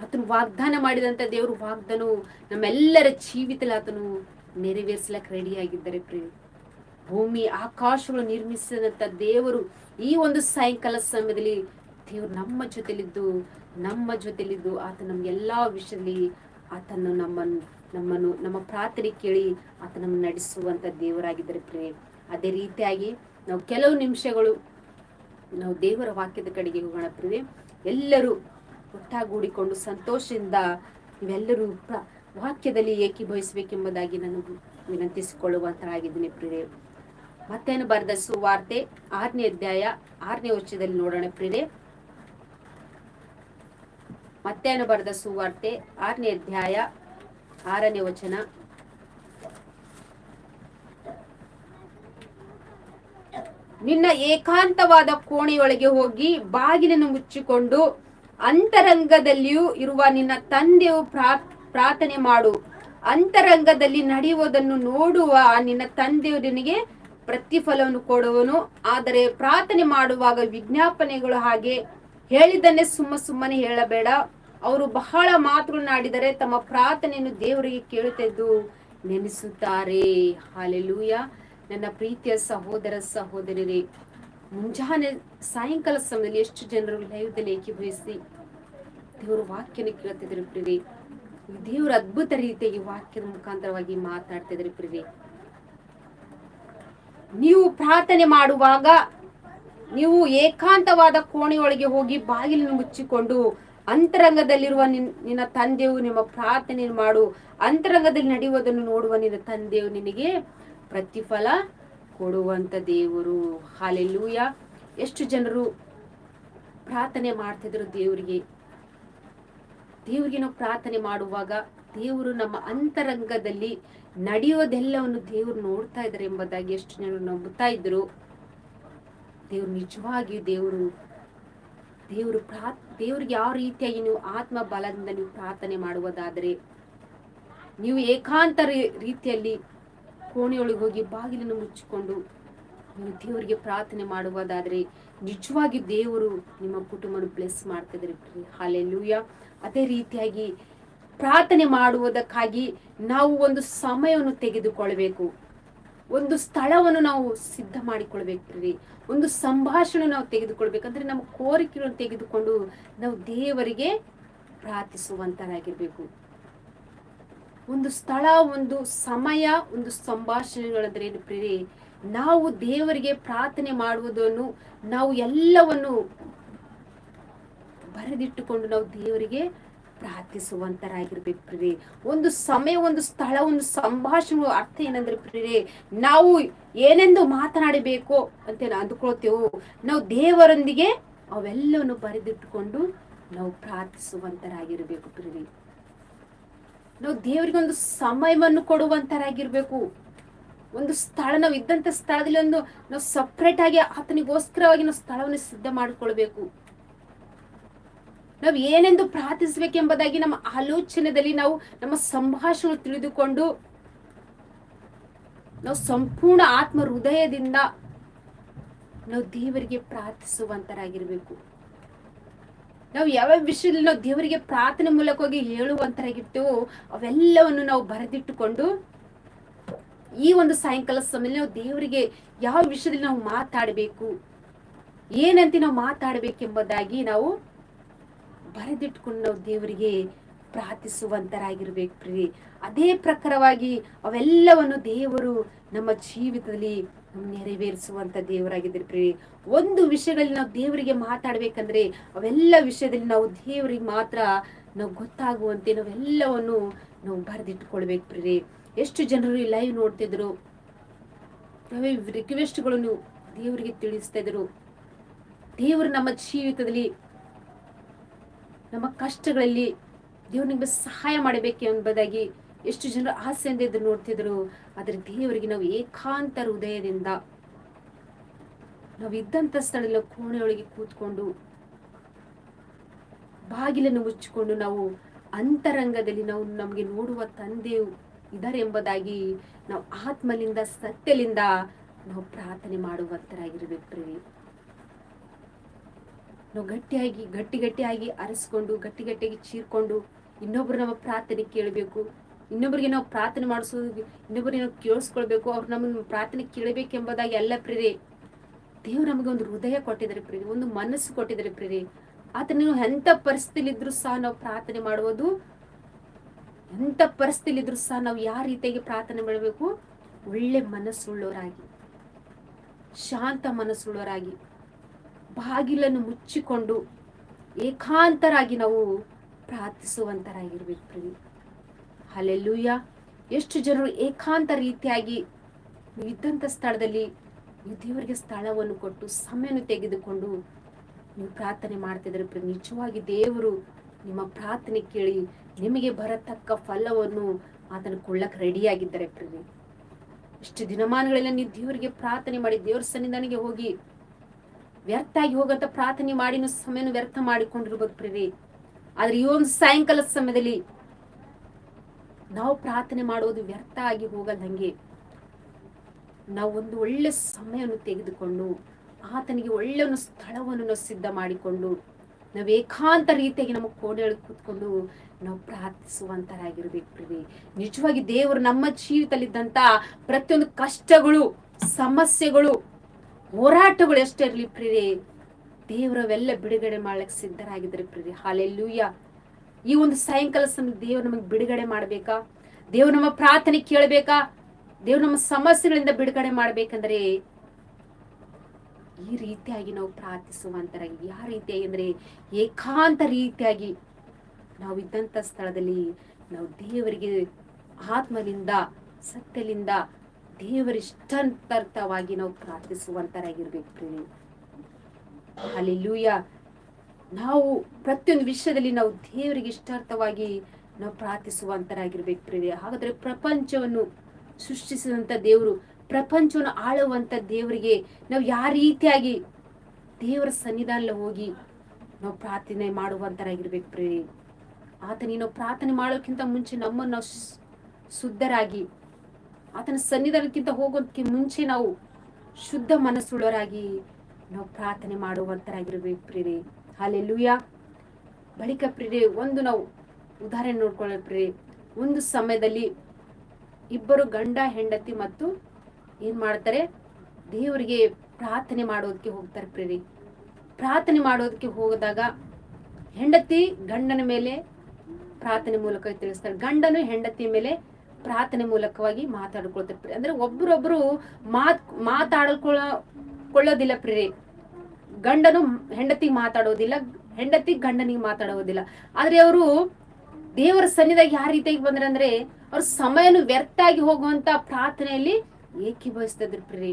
ಆತನು ವಾಗ್ದಾನ ಮಾಡಿದಂತ ದೇವರು ವಾಗ್ದಾನವು ನಮ್ಮೆಲ್ಲರ ಜೀವಿತದಲ್ಲಿ ಆತನು ನೆರವೇರಿಸ್ಲಕ್ಕೆ ರೆಡಿ ಆಗಿದ್ದಾರೆ ಪ್ರಿಯ ಭೂಮಿ, ಆಕಾಶಗಳು ನಿರ್ಮಿಸಿದಂತ ದೇವರು ಈ ಒಂದು ಸಾಯಂಕಾಲ ಸಮಯದಲ್ಲಿ ದೇವರು ನಮ್ಮ ಜೊತೆಲಿದ್ದು ನಮ್ಮ ಜೊತೆಲಿದ್ದು ಆತ ನಮ್ಗೆಲ್ಲಾ ವಿಷಯದಲ್ಲಿ ಆತನು ನಮ್ಮನ್ನು ನಮ್ಮನ್ನು, ನಮ್ಮ ಪ್ರಾರ್ಥನೆ ಕೇಳಿ ಆತ ನಮ್ಮ ನಡೆಸುವಂತ ದೇವರಾಗಿದ್ದಾರೆ ಪ್ರೇ ಅದೇ ರೀತಿಯಾಗಿ ನಾವು ಕೆಲವು ನಿಮಿಷಗಳು ನಾವು ದೇವರ ವಾಕ್ಯದ ಕಡೆಗೆ ಹೋಗೋಣ ಪ್ರಿಯೆ ಎಲ್ಲರೂ ಒಟ್ಟಾಗೂಡಿಕೊಂಡು ಸಂತೋಷದಿಂದ ನೀವೆಲ್ಲರೂ ವಾಕ್ಯದಲ್ಲಿ ಏಕೀಭವಿಸಬೇಕೆಂಬುದಾಗಿ ನಾನು ವಿನಂತಿಸಿಕೊಳ್ಳುವಂತರಾಗಿದ್ದೀನಿ ಪ್ರಿಯೆ ಮತ್ತೇನು ಬರೆದ ಸುವಾರ್ತೆ ಆರನೇ ಅಧ್ಯಾಯ ಆರನೇ ವರ್ಷದಲ್ಲಿ ನೋಡೋಣ ಪ್ರಿಯರೇ. ಮತ್ತೇನು ಬರೆದ ಸುವಾರ್ತೆ ಆರನೇ ಅಧ್ಯಾಯ ಆರನೇ ವಚನ. ನಿನ್ನ ಏಕಾಂತವಾದ ಕೋಣೆಯೊಳಗೆ ಹೋಗಿ ಬಾಗಿಲನ್ನು ಮುಚ್ಚಿಕೊಂಡು ಅಂತರಂಗದಲ್ಲಿಯೂ ಇರುವ ನಿನ್ನ ತಂದೆಯು ಪ್ರಾರ್ಥನೆ ಮಾಡು. ಅಂತರಂಗದಲ್ಲಿ ನಡೆಯುವುದನ್ನು ನೋಡುವ ನಿನ್ನ ತಂದೆಯು ನಿನಗೆ ಪ್ರತಿಫಲವನ್ನು ಕೊಡುವನು. ಆದರೆ ಪ್ರಾರ್ಥನೆ ಮಾಡುವಾಗ ವಿಜ್ಞಾಪನೆಗಳು ಹಾಗೆ ಹೇಳಿದ್ದನ್ನೇ ಸುಮ್ಮ ಸುಮ್ಮನೆ ಹೇಳಬೇಡ. ಅವರು ಬಹಳ ಮಾತುಗಳನ್ನಾಡಿದರೆ ತಮ್ಮ ಪ್ರಾರ್ಥನೆಯನ್ನು ದೇವರಿಗೆ ಕೇಳುತ್ತಿದ್ದು ನೆನೆಸುತ್ತಾರೆ. ಹಾಲೆಲೂಯ. ನನ್ನ ಪ್ರೀತಿಯ ಸಹೋದರ ಸಹೋದರಿ ಮುಂಜಾನೆ ಸಾಯಂಕಾಲ ಸಮಯದಲ್ಲಿ ಎಷ್ಟು ಜನರು ಲೈವ್ದಲ್ಲಿ ಏಕೀಭವಿಸಿ ದೇವರ ವಾಕ್ಯನ ಕೇಳ್ತಿದ್ರು ಪ್ರಿರಿ ದೇವರ ಅದ್ಭುತ ರೀತಿಯಾಗಿ ವಾಕ್ಯದ ಮುಖಾಂತರವಾಗಿ ಮಾತಾಡ್ತಿದ್ರು ಪ್ರಿರಿ ನೀವು ಪ್ರಾರ್ಥನೆ ಮಾಡುವಾಗ ನೀವು ಏಕಾಂತವಾದ ಕೋಣೆಯೊಳಗೆ ಹೋಗಿ ಬಾಗಿಲನ್ನು ಮುಚ್ಚಿಕೊಂಡು ಅಂತರಂಗದಲ್ಲಿರುವ ನಿನ್, ನಿನ್ನ ತಂದೆಯು ನಿಮ್ಮ ಪ್ರಾರ್ಥನೆ ಮಾಡು, ಅಂತರಂಗದಲ್ಲಿ ನಡೆಯುವುದನ್ನು ನೋಡುವ ನಿನ್ನ ತಂದೆಯು ನಿನಗೆ ಪ್ರತಿಫಲ ಕೊಡುವಂತ ದೇವರು. ಹಾಲೆಲ್ಲೂಯ ಎಷ್ಟು ಜನರು ಪ್ರಾರ್ಥನೆ ಮಾಡ್ತಿದ್ರು ದೇವರಿಗೆ. ದೇವರಿಗೆ ನಾವು ಪ್ರಾರ್ಥನೆ ಮಾಡುವಾಗ ದೇವರು ನಮ್ಮ ಅಂತರಂಗದಲ್ಲಿ ನಡೆಯೋದೆಲ್ಲವನ್ನು ದೇವರು ನೋಡ್ತಾ ಇದ್ದಾರೆ ಎಂಬುದಾಗಿ ಎಷ್ಟು ಜನರು ನಂಬುತ್ತಾ ಇದ್ರು. ದೇವ್ರು ನಿಜವಾಗಿಯೂ ದೇವರು. ದೇವರು ಪ್ರಾ ದೇವ್ರಿಗೆ ಯಾವ ರೀತಿಯಾಗಿ ನೀವು ಆತ್ಮ ಬಲದಿಂದ ನೀವು ಪ್ರಾರ್ಥನೆ ಮಾಡುವುದಾದರೆ, ನೀವು ಏಕಾಂತ ರೀತಿಯಲ್ಲಿ ಕೋಣೆಯೊಳಗೆ ಹೋಗಿ ಬಾಗಿಲನ್ನು ಮುಚ್ಚಿಕೊಂಡು ನೀವು ದೇವರಿಗೆ ಪ್ರಾರ್ಥನೆ ಮಾಡುವುದಾದರೆ ನಿಜವಾಗಿ ದೇವರು ನಿಮ್ಮ ಕುಟುಂಬನ ಬ್ಲೆಸ್ ಮಾಡ್ತಿದ್ರಿ ಲೂಯ ಅದೇ ರೀತಿಯಾಗಿ ಪ್ರಾರ್ಥನೆ ಮಾಡುವುದಕ್ಕಾಗಿ ನಾವು ಒಂದು ಸಮಯವನ್ನು ತೆಗೆದುಕೊಳ್ಬೇಕು. ಒಂದು ಸ್ಥಳವನ್ನು ನಾವು ಸಿದ್ಧ ಮಾಡಿಕೊಳ್ಬೇಕ್ರಿ ಒಂದು ಸಂಭಾಷಣೆ ನಾವು ತೆಗೆದುಕೊಳ್ಬೇಕಂದ್ರೆ ನಮ್ಮ ಕೋರಿಕೆಗಳನ್ನು ತೆಗೆದುಕೊಂಡು ನಾವು ದೇವರಿಗೆ ಪ್ರಾರ್ಥಿಸುವಂತರಾಗಿರ್ಬೇಕು. ಒಂದು ಸ್ಥಳ, ಒಂದು ಸಮಯ, ಒಂದು ಸಂಭಾಷಣೆಗಳಂದ್ರೆ ಪ್ರೇರಿ ನಾವು ದೇವರಿಗೆ ಪ್ರಾರ್ಥನೆ ಮಾಡುವುದನ್ನು ನಾವು ಎಲ್ಲವನ್ನು ಬರೆದಿಟ್ಟುಕೊಂಡು ನಾವು ದೇವರಿಗೆ ಪ್ರಾರ್ಥಿಸುವಂತರಾಗಿರ್ಬೇಕು ಪ್ರಿಯರೇ. ಒಂದು ಸಮಯ, ಒಂದು ಸ್ಥಳ, ಒಂದು ಸಂಭಾಷಣೆ ಅರ್ಥ ಏನಂದ್ರೆ ಪ್ರಿಯರೇ, ನಾವು ಏನೆಂದು ಮಾತನಾಡಬೇಕು ಅಂತ ಅಂದುಕೊಳ್ತೇವೆ, ನಾವು ದೇವರೊಂದಿಗೆ ಅವೆಲ್ಲವನ್ನು ಬರೆದಿಟ್ಟುಕೊಂಡು ನಾವು ಪ್ರಾರ್ಥಿಸುವಂತರಾಗಿರ್ಬೇಕು ಪ್ರಿಯರೇ. ನಾವು ದೇವರಿಗೆ ಒಂದು ಸಮಯವನ್ನು ಕೊಡುವಂತರಾಗಿರ್ಬೇಕು. ಒಂದು ಸ್ಥಳ, ನಾವು ಇದ್ದಂತ ಸ್ಥಳದಲ್ಲಿ ಒಂದು, ನಾವು ಸಪ್ರೇಟ್ ಆಗಿ ಆತನಿಗೋಸ್ಕರವಾಗಿ ನಾವು ಸ್ಥಳವನ್ನು ಸಿದ್ಧ ಮಾಡಿಕೊಳ್ಬೇಕು. ನಾವು ಏನೆಂದು ಪ್ರಾರ್ಥಿಸಬೇಕೆಂಬುದಾಗಿ ನಮ್ಮ ಆಲೋಚನೆಯಲ್ಲಿ ನಾವು, ನಮ್ಮ ಸಂಭಾಷಣೆ ತಿಳಿದುಕೊಂಡು, ನಾವು ಸಂಪೂರ್ಣ ಆತ್ಮ ಹೃದಯದಿಂದ ನಾವು ದೇವರಿಗೆ ಪ್ರಾರ್ಥಿಸುವಂತರಾಗಿರ್ಬೇಕು. ನಾವು ಯಾವ ವಿಷಯದಲ್ಲಿ ನಾವು ದೇವರಿಗೆ ಪ್ರಾರ್ಥನೆ ಮೂಲಕವಾಗಿ ಹೇಳುವಂತರಾಗಿರ್ತೇವೋ ಅವೆಲ್ಲವನ್ನು ನಾವು ಬರೆದಿಟ್ಟುಕೊಂಡು ಈ ಒಂದು ಸಾಯಂಕಾಲ ಸಮಯದಲ್ಲಿ ನಾವು ದೇವರಿಗೆ ಯಾವ ವಿಷಯದಲ್ಲಿ ನಾವು ಮಾತಾಡಬೇಕು, ಏನಂತ ನಾವು ಮಾತಾಡಬೇಕೆಂಬುದಾಗಿ ನಾವು ಬರೆದಿಟ್ಕೊಂಡು ನಾವು ದೇವರಿಗೆ ಪ್ರಾರ್ಥಿಸುವಂತರಾಗಿರ್ಬೇಕು ಪ್ರೀ ಅದೇ ಪ್ರಕಾರವಾಗಿ ಅವೆಲ್ಲವನ್ನು ದೇವರು ನಮ್ಮ ಜೀವಿತದಲ್ಲಿ ನೆರವೇರಿಸುವಂತ ದೇವರಾಗಿದ್ದೀರಿ ಪ್ರಿಯ ಒಂದು ವಿಷಯದಲ್ಲಿ ನಾವು ದೇವರಿಗೆ ಮಾತಾಡ್ಬೇಕಂದ್ರೆ ಅವೆಲ್ಲ ವಿಷಯದಲ್ಲಿ ನಾವು ದೇವರಿಗೆ ಮಾತ್ರ ನಾವು ಗೊತ್ತಾಗುವಂತೆ ನಾವೆಲ್ಲವನ್ನು ನಾವು ಬರೆದಿಟ್ಕೊಳ್ಬೇಕು ಪ್ರಿಯ ಎಷ್ಟು ಜನರು ಈ ಲೈವ್ ನೋಡ್ತಿದ್ರು ನಾವೇ ರಿಕ್ವೆಸ್ಟ್ಗಳನ್ನು ದೇವರಿಗೆ ತಿಳಿಸ್ತಾ ಇದ್ರು. ದೇವರು ನಮ್ಮ ಜೀವಿತದಲ್ಲಿ, ನಮ್ಮ ಕಷ್ಟಗಳಲ್ಲಿ ದೇವ್ರಿಗೆ ಸಹಾಯ ಮಾಡಬೇಕು ಎಂಬುದಾಗಿ ಎಷ್ಟು ಜನರು ಆಸೆಯಿಂದ ಇದ್ರು. ನೋಡ್ತಿದ್ರು ಆದ್ರೆ ದೇವರಿಗೆ ನಾವು ಏಕಾಂತ ಹೃದಯದಿಂದ ನಾವು ಇದ್ದಂತ ಸ್ಥಳದಲ್ಲಿ ಕೋಣೆಯೊಳಗೆ ಕೂತ್ಕೊಂಡು, ಬಾಗಿಲನ್ನು ಮುಚ್ಚಿಕೊಂಡು ನಾವು ಅಂತರಂಗದಲ್ಲಿ ನಾವು ನಮಗೆ ನೋಡುವ ತಂದೆಯು ಇದ್ದಾರೆ ಎಂಬುದಾಗಿ ನಾವು ಆತ್ಮಲಿಂದ, ಸತ್ಯಲಿಂದ ನಾವು ಪ್ರಾರ್ಥನೆ ಮಾಡುವಂತರಾಗಿರ್ಬೇಕು ನಾವು ಗಟ್ಟಿಯಾಗಿ, ಗಟ್ಟಿ ಗಟ್ಟಿಯಾಗಿ ಅರಸ್ಕೊಂಡು, ಗಟ್ಟಿ ಗಟ್ಟಿಯಾಗಿ ಚೀರ್ಕೊಂಡು ಇನ್ನೊಬ್ರು ನಮ್ಮ ಪ್ರಾರ್ಥನೆ ಕೇಳಬೇಕು. ಇನ್ನೊಬ್ಬರಿಗೆ ನಾವು ಪ್ರಾರ್ಥನೆ ಮಾಡಿಸೋದು ಇನ್ನೊಬ್ಬರಿಗೆ ನಾವು ಕೇಳಿಸ್ಕೊಳ್ಬೇಕು, ಅವ್ರು ನಮ್ಮನ್ನು ಪ್ರಾರ್ಥನೆ ಕೇಳಬೇಕೆಂಬುದಾಗಿ ಎಲ್ಲ ಪ್ರೇರೆ ದೇವ್ರು ನಮಗೆ ಒಂದು ಹೃದಯ ಕೊಟ್ಟಿದ್ದಾರೆ ಪ್ರೇರಿ ಒಂದು ಮನಸ್ಸು ಕೊಟ್ಟಿದ್ದಾರೆ ಪ್ರೇರಿ ಆತ ನೀವು ಎಂಥ ಪರಿಸ್ಥಿತಿ ಇದ್ರು ಸಹ ನಾವು ಪ್ರಾರ್ಥನೆ ಮಾಡುವುದು ಎಂತ ಪರಿಸ್ಥಿತಿ ಇದ್ರು ಸಹ ನಾವು ಯಾವ ರೀತಿಯಾಗಿ ಪ್ರಾರ್ಥನೆ ಮಾಡಬೇಕು? ಒಳ್ಳೆ ಮನಸ್ಸುಳ್ಳವರಾಗಿ, ಶಾಂತ ಮನಸ್ಸುಳ್ಳವರಾಗಿ, ಬಾಗಿಲನ್ನು ಮುಚ್ಚಿಕೊಂಡು ಏಕಾಂತರಾಗಿ ನಾವು ಪ್ರಾರ್ಥಿಸುವಂತರಾಗಿರ್ಬೇಕು ಪ್ರೇರಿ ಅಲ್ಲೆಲ್ಲೂಯ್ಯ ಎಷ್ಟು ಜನರು ಏಕಾಂತ ರೀತಿಯಾಗಿ ಇದ್ದಂಥ ಸ್ಥಳದಲ್ಲಿ ನೀವು ದೇವರಿಗೆ ಸ್ಥಳವನ್ನು ಕೊಟ್ಟು ಸಮಯವನ್ನು ತೆಗೆದುಕೊಂಡು ನೀವು ಪ್ರಾರ್ಥನೆ ಮಾಡ್ತಿದ್ರೆ ನಿಜವಾಗಿ ದೇವರು ನಿಮ್ಮ ಪ್ರಾರ್ಥನೆ ಕೇಳಿ ನಿಮಗೆ ಬರತಕ್ಕ ಫಲವನ್ನು ಆತನ ಕೊಳ್ಳಕ್ಕೆ ರೆಡಿಯಾಗಿದ್ದಾರೆ ಪ್ರಭು ಇಷ್ಟು ದಿನಮಾನಗಳೆಲ್ಲ ನೀವು ದೇವರಿಗೆ ಪ್ರಾರ್ಥನೆ ಮಾಡಿ, ದೇವ್ರ ಸನ್ನಿಧಾನಿಗೆ ಹೋಗಿ ವ್ಯರ್ಥ ಆಗಿ ಹೋಗಂತ ಪ್ರಾರ್ಥನೆ ಮಾಡಿ ಸಮಯನ ವ್ಯರ್ಥ ಮಾಡಿಕೊಂಡಿರ್ಬೋದು ಪ್ರಿರಿ ಆದ್ರೆ ಈ ಒಂದು ಸಾಯಂಕಾಲದ ಸಮಯದಲ್ಲಿ ನಾವು ಪ್ರಾರ್ಥನೆ ಮಾಡೋದು ವ್ಯರ್ಥ ಆಗಿ ಹೋಗಲ್ದಂಗೆ ನಾವು ಒಂದು ಒಳ್ಳೆ ಸಮಯವನ್ನು ತೆಗೆದುಕೊಂಡು ಆತನಿಗೆ ಒಳ್ಳೆ ಒಂದು ಸ್ಥಳವನ್ನು ನಾವು ಸಿದ್ಧ ಮಾಡಿಕೊಂಡು ನಾವು ಏಕಾಂತ ರೀತಿಯಾಗಿ ನಮ್ಮ ಕೋಣೆಯೊಳಗೆ ಕೂತ್ಕೊಂಡು ನಾವು ಪ್ರಾರ್ಥಿಸುವಂತರಾಗಿರ್ಬೇಕು ಪ್ರಿವಿ ನಿಜವಾಗಿ ದೇವರು ನಮ್ಮ ಜೀವಿತದಲ್ಲಿದ್ದಂತ ಪ್ರತಿಯೊಂದು ಕಷ್ಟಗಳು, ಸಮಸ್ಯೆಗಳು, ಹೋರಾಟಗಳು ಎಷ್ಟೇ ಇರಲಿ ದೇವರವೆಲ್ಲ ಬಿಡುಗಡೆ ಮಾಡ್ಲಿಕ್ಕೆ ಸಿದ್ಧರಾಗಿದ್ರೆ ಪ್ರಿರಿ ಹಾಲೆಲ್ಲೂಯ್ಯ ಈ ಒಂದು ಸಾಯಂಕಾಲ ಸಮಯ ದೇವ್ರು ನಮಗೆ ಬಿಡುಗಡೆ ಮಾಡ್ಬೇಕಾ? ದೇವ್ರು ನಮ್ಮ ಪ್ರಾರ್ಥನೆ ಕೇಳಬೇಕಾ? ದೇವ್ರು ನಮ್ಮ ಸಮಸ್ಯೆಗಳಿಂದ ಬಿಡುಗಡೆ ಮಾಡ್ಬೇಕಂದ್ರೆ ಈ ರೀತಿಯಾಗಿ ನಾವು ಪ್ರಾರ್ಥಿಸುವಂತರಾಗಿ ಯಾವ ರೀತಿಯಾಗಿ ಅಂದ್ರೆ ಏಕಾಂತ ರೀತಿಯಾಗಿ ನಾವು ಇದ್ದಂತ ಸ್ಥಳದಲ್ಲಿ ನಾವು ದೇವರಿಗೆ ಆತ್ಮದಿಂದ ಸತ್ಯಲಿಂದ ದೇವರಿಷ್ಟಂತರ್ಥವಾಗಿ ನಾವು ಪ್ರಾರ್ಥಿಸುವಂತರಾಗಿರ್ಬೇಕು ಅಲ್ಲಿ ಲೂಯ ನಾವು ಪ್ರತಿಯೊಂದು ವಿಷಯದಲ್ಲಿ ನಾವು ದೇವರಿಗೆ ಇಷ್ಟಾರ್ಥವಾಗಿ ನಾವು ಪ್ರಾರ್ಥಿಸುವಂತರಾಗಿರ್ಬೇಕು ಪ್ರಿಯ ಹಾಗಾದ್ರೆ ಪ್ರಪಂಚವನ್ನು ಸೃಷ್ಟಿಸಿದಂತ ದೇವರು, ಪ್ರಪಂಚವನ್ನು ಆಳುವಂತ ದೇವರಿಗೆ ನಾವು ಯಾವ ರೀತಿಯಾಗಿ ದೇವರ ಸನ್ನಿಧಾನ ಹೋಗಿ ನಾವು ಪ್ರಾರ್ಥನೆ ಮಾಡುವಂತರಾಗಿರ್ಬೇಕು ಪ್ರೇರಿ ಆತ ನೀನು ಪ್ರಾರ್ಥನೆ ಮಾಡೋಕ್ಕಿಂತ ಮುಂಚೆ ನಮ್ಮನ್ನು ನಾವು ಶುದ್ಧರಾಗಿ, ಆತನ ಸನ್ನಿಧಾನಕ್ಕಿಂತ ಹೋಗೋದಕ್ಕೆ ಮುಂಚೆ ನಾವು ಶುದ್ಧ ಮನಸ್ಸುಳ್ಳವರಾಗಿ ನಾವು ಪ್ರಾರ್ಥನೆ ಮಾಡುವಂತರಾಗಿರ್ಬೇಕು ಪ್ರೇರಿ ಹಾಲೆಲ್ಲೂಯ ಬಳಿಕ ಪ್ರೇರೆ ಒಂದು ನಾವು ಉದಾಹರಣೆ ನೋಡ್ಕೊಳ್ಳೋ ಪ್ರೇರೆ ಒಂದು ಸಮಯದಲ್ಲಿ ಇಬ್ಬರು ಗಂಡ, ಹೆಂಡತಿ ಮತ್ತು ಏನ್ ಮಾಡ್ತಾರೆ? ದೇವರಿಗೆ ಪ್ರಾರ್ಥನೆ ಮಾಡೋದಕ್ಕೆ ಹೋಗ್ತಾರೆ ಪ್ರೇರಿ ಪ್ರಾರ್ಥನೆ ಮಾಡೋದಕ್ಕೆ ಹೋದಾಗ ಹೆಂಡತಿ ಗಂಡನ ಮೇಲೆ ಪ್ರಾರ್ಥನೆ ಮೂಲಕ ತಿಳಿಸ್ತಾರೆ ಗಂಡನು ಹೆಂಡತಿ ಮೇಲೆ ಪ್ರಾರ್ಥನೆ ಮೂಲಕವಾಗಿ ಮಾತಾಡ್ಕೊಳ್ತಾರೆ ಅಂದ್ರೆ ಒಬ್ರೊಬ್ರು ಮಾತ್ ಮಾತಾಡ್ಕೊಳ್ಳೋದಿಲ್ಲ ಪ್ರಿಯರಿ. ಗಂಡನು ಹೆಂಡತಿಗೆ ಮಾತಾಡೋದಿಲ್ಲ, ಹೆಂಡತಿ ಗಂಡನಿಗೆ ಮಾತಾಡೋದಿಲ್ಲ. ಆದ್ರೆ ಅವರು ದೇವರ ಸನ್ನಿಧಾಗ ಯಾವ ರೀತಿಯಾಗಿ ಬಂದ್ರಂದ್ರೆ ಅವ್ರ ಸಮಯನು ವ್ಯರ್ಥ ಆಗಿ ಹೋಗುವಂತ ಪ್ರಾರ್ಥನೆಯಲ್ಲಿ ಏಕೀಭವಿಸ್ತದ್ರು ಪ್ರೀ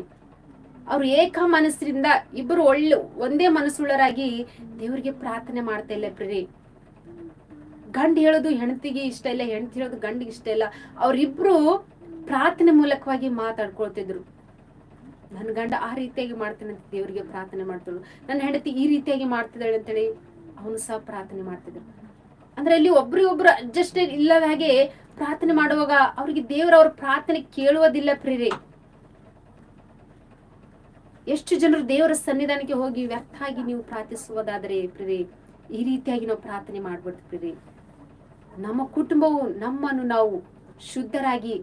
ಅವ್ರು ಏಕ ಮನಸ್ಸಿನಿಂದ ಇಬ್ಬರು ಒಳ್ಳೆ, ಒಂದೇ ಮನಸ್ಸುಳ್ಳರಾಗಿ ದೇವರಿಗೆ ಪ್ರಾರ್ಥನೆ ಮಾಡ್ತಾ ಇಲ್ಲ ಪ್ರೀ ಗಂಡ ಹೇಳೋದು ಹೆಂಡತಿಗೆ ಇಷ್ಟ ಇಲ್ಲ, ಹೆಂಡತಿ ಹೇಳೋದು ಗಂಡಿಗೆ ಇಷ್ಟ ಇಲ್ಲ. ಅವ್ರಿಬ್ರು ಪ್ರಾರ್ಥನೆ ಮೂಲಕವಾಗಿ ಮಾತಾಡ್ಕೊಳ್ತಿದ್ರು. ನನ್ನ ಗಂಡ ಆ ರೀತಿಯಾಗಿ ಮಾಡ್ತಾನೆ ಅಂತ ದೇವರಿಗೆ ಪ್ರಾರ್ಥನೆ ಮಾಡ್ತಿದ್ರು ನನ್ನ ಹೆಂಡತಿ ಈ ರೀತಿಯಾಗಿ ಮಾಡ್ತಿದ್ದಾಳೆ ಅಂತೇಳಿ ಅವನು ಸಹ ಪ್ರಾರ್ಥನೆ ಮಾಡ್ತಿದ್ರು. ಅಂದ್ರೆ ಇಲ್ಲಿ ಒಬ್ರಿಗೊಬ್ರು ಅಡ್ಜಸ್ಟ್ ಇಲ್ಲದ ಹಾಗೆ ಪ್ರಾರ್ಥನೆ ಮಾಡುವಾಗ ಅವ್ರಿಗೆ ದೇವರ ಅವ್ರ ಪ್ರಾರ್ಥನೆ ಕೇಳುವುದಿಲ್ಲ ಪ್ರೇರೆ ಎಷ್ಟು ಜನರು ದೇವರ ಸನ್ನಿಧಾನಕ್ಕೆ ಹೋಗಿ ವ್ಯರ್ಥ ಆಗಿ ನೀವು ಪ್ರಾರ್ಥಿಸುವುದಾದರೆ ಪ್ರೇರೆ ಈ ರೀತಿಯಾಗಿ ನಾವು ಪ್ರಾರ್ಥನೆ ಮಾಡ್ಬಿಡ್ತು ಪ್ರೇರೆ ನಮ್ಮ ಕುಟುಂಬವು ನಮ್ಮನ್ನು ನಾವು ಶುದ್ಧರಾಗಿ,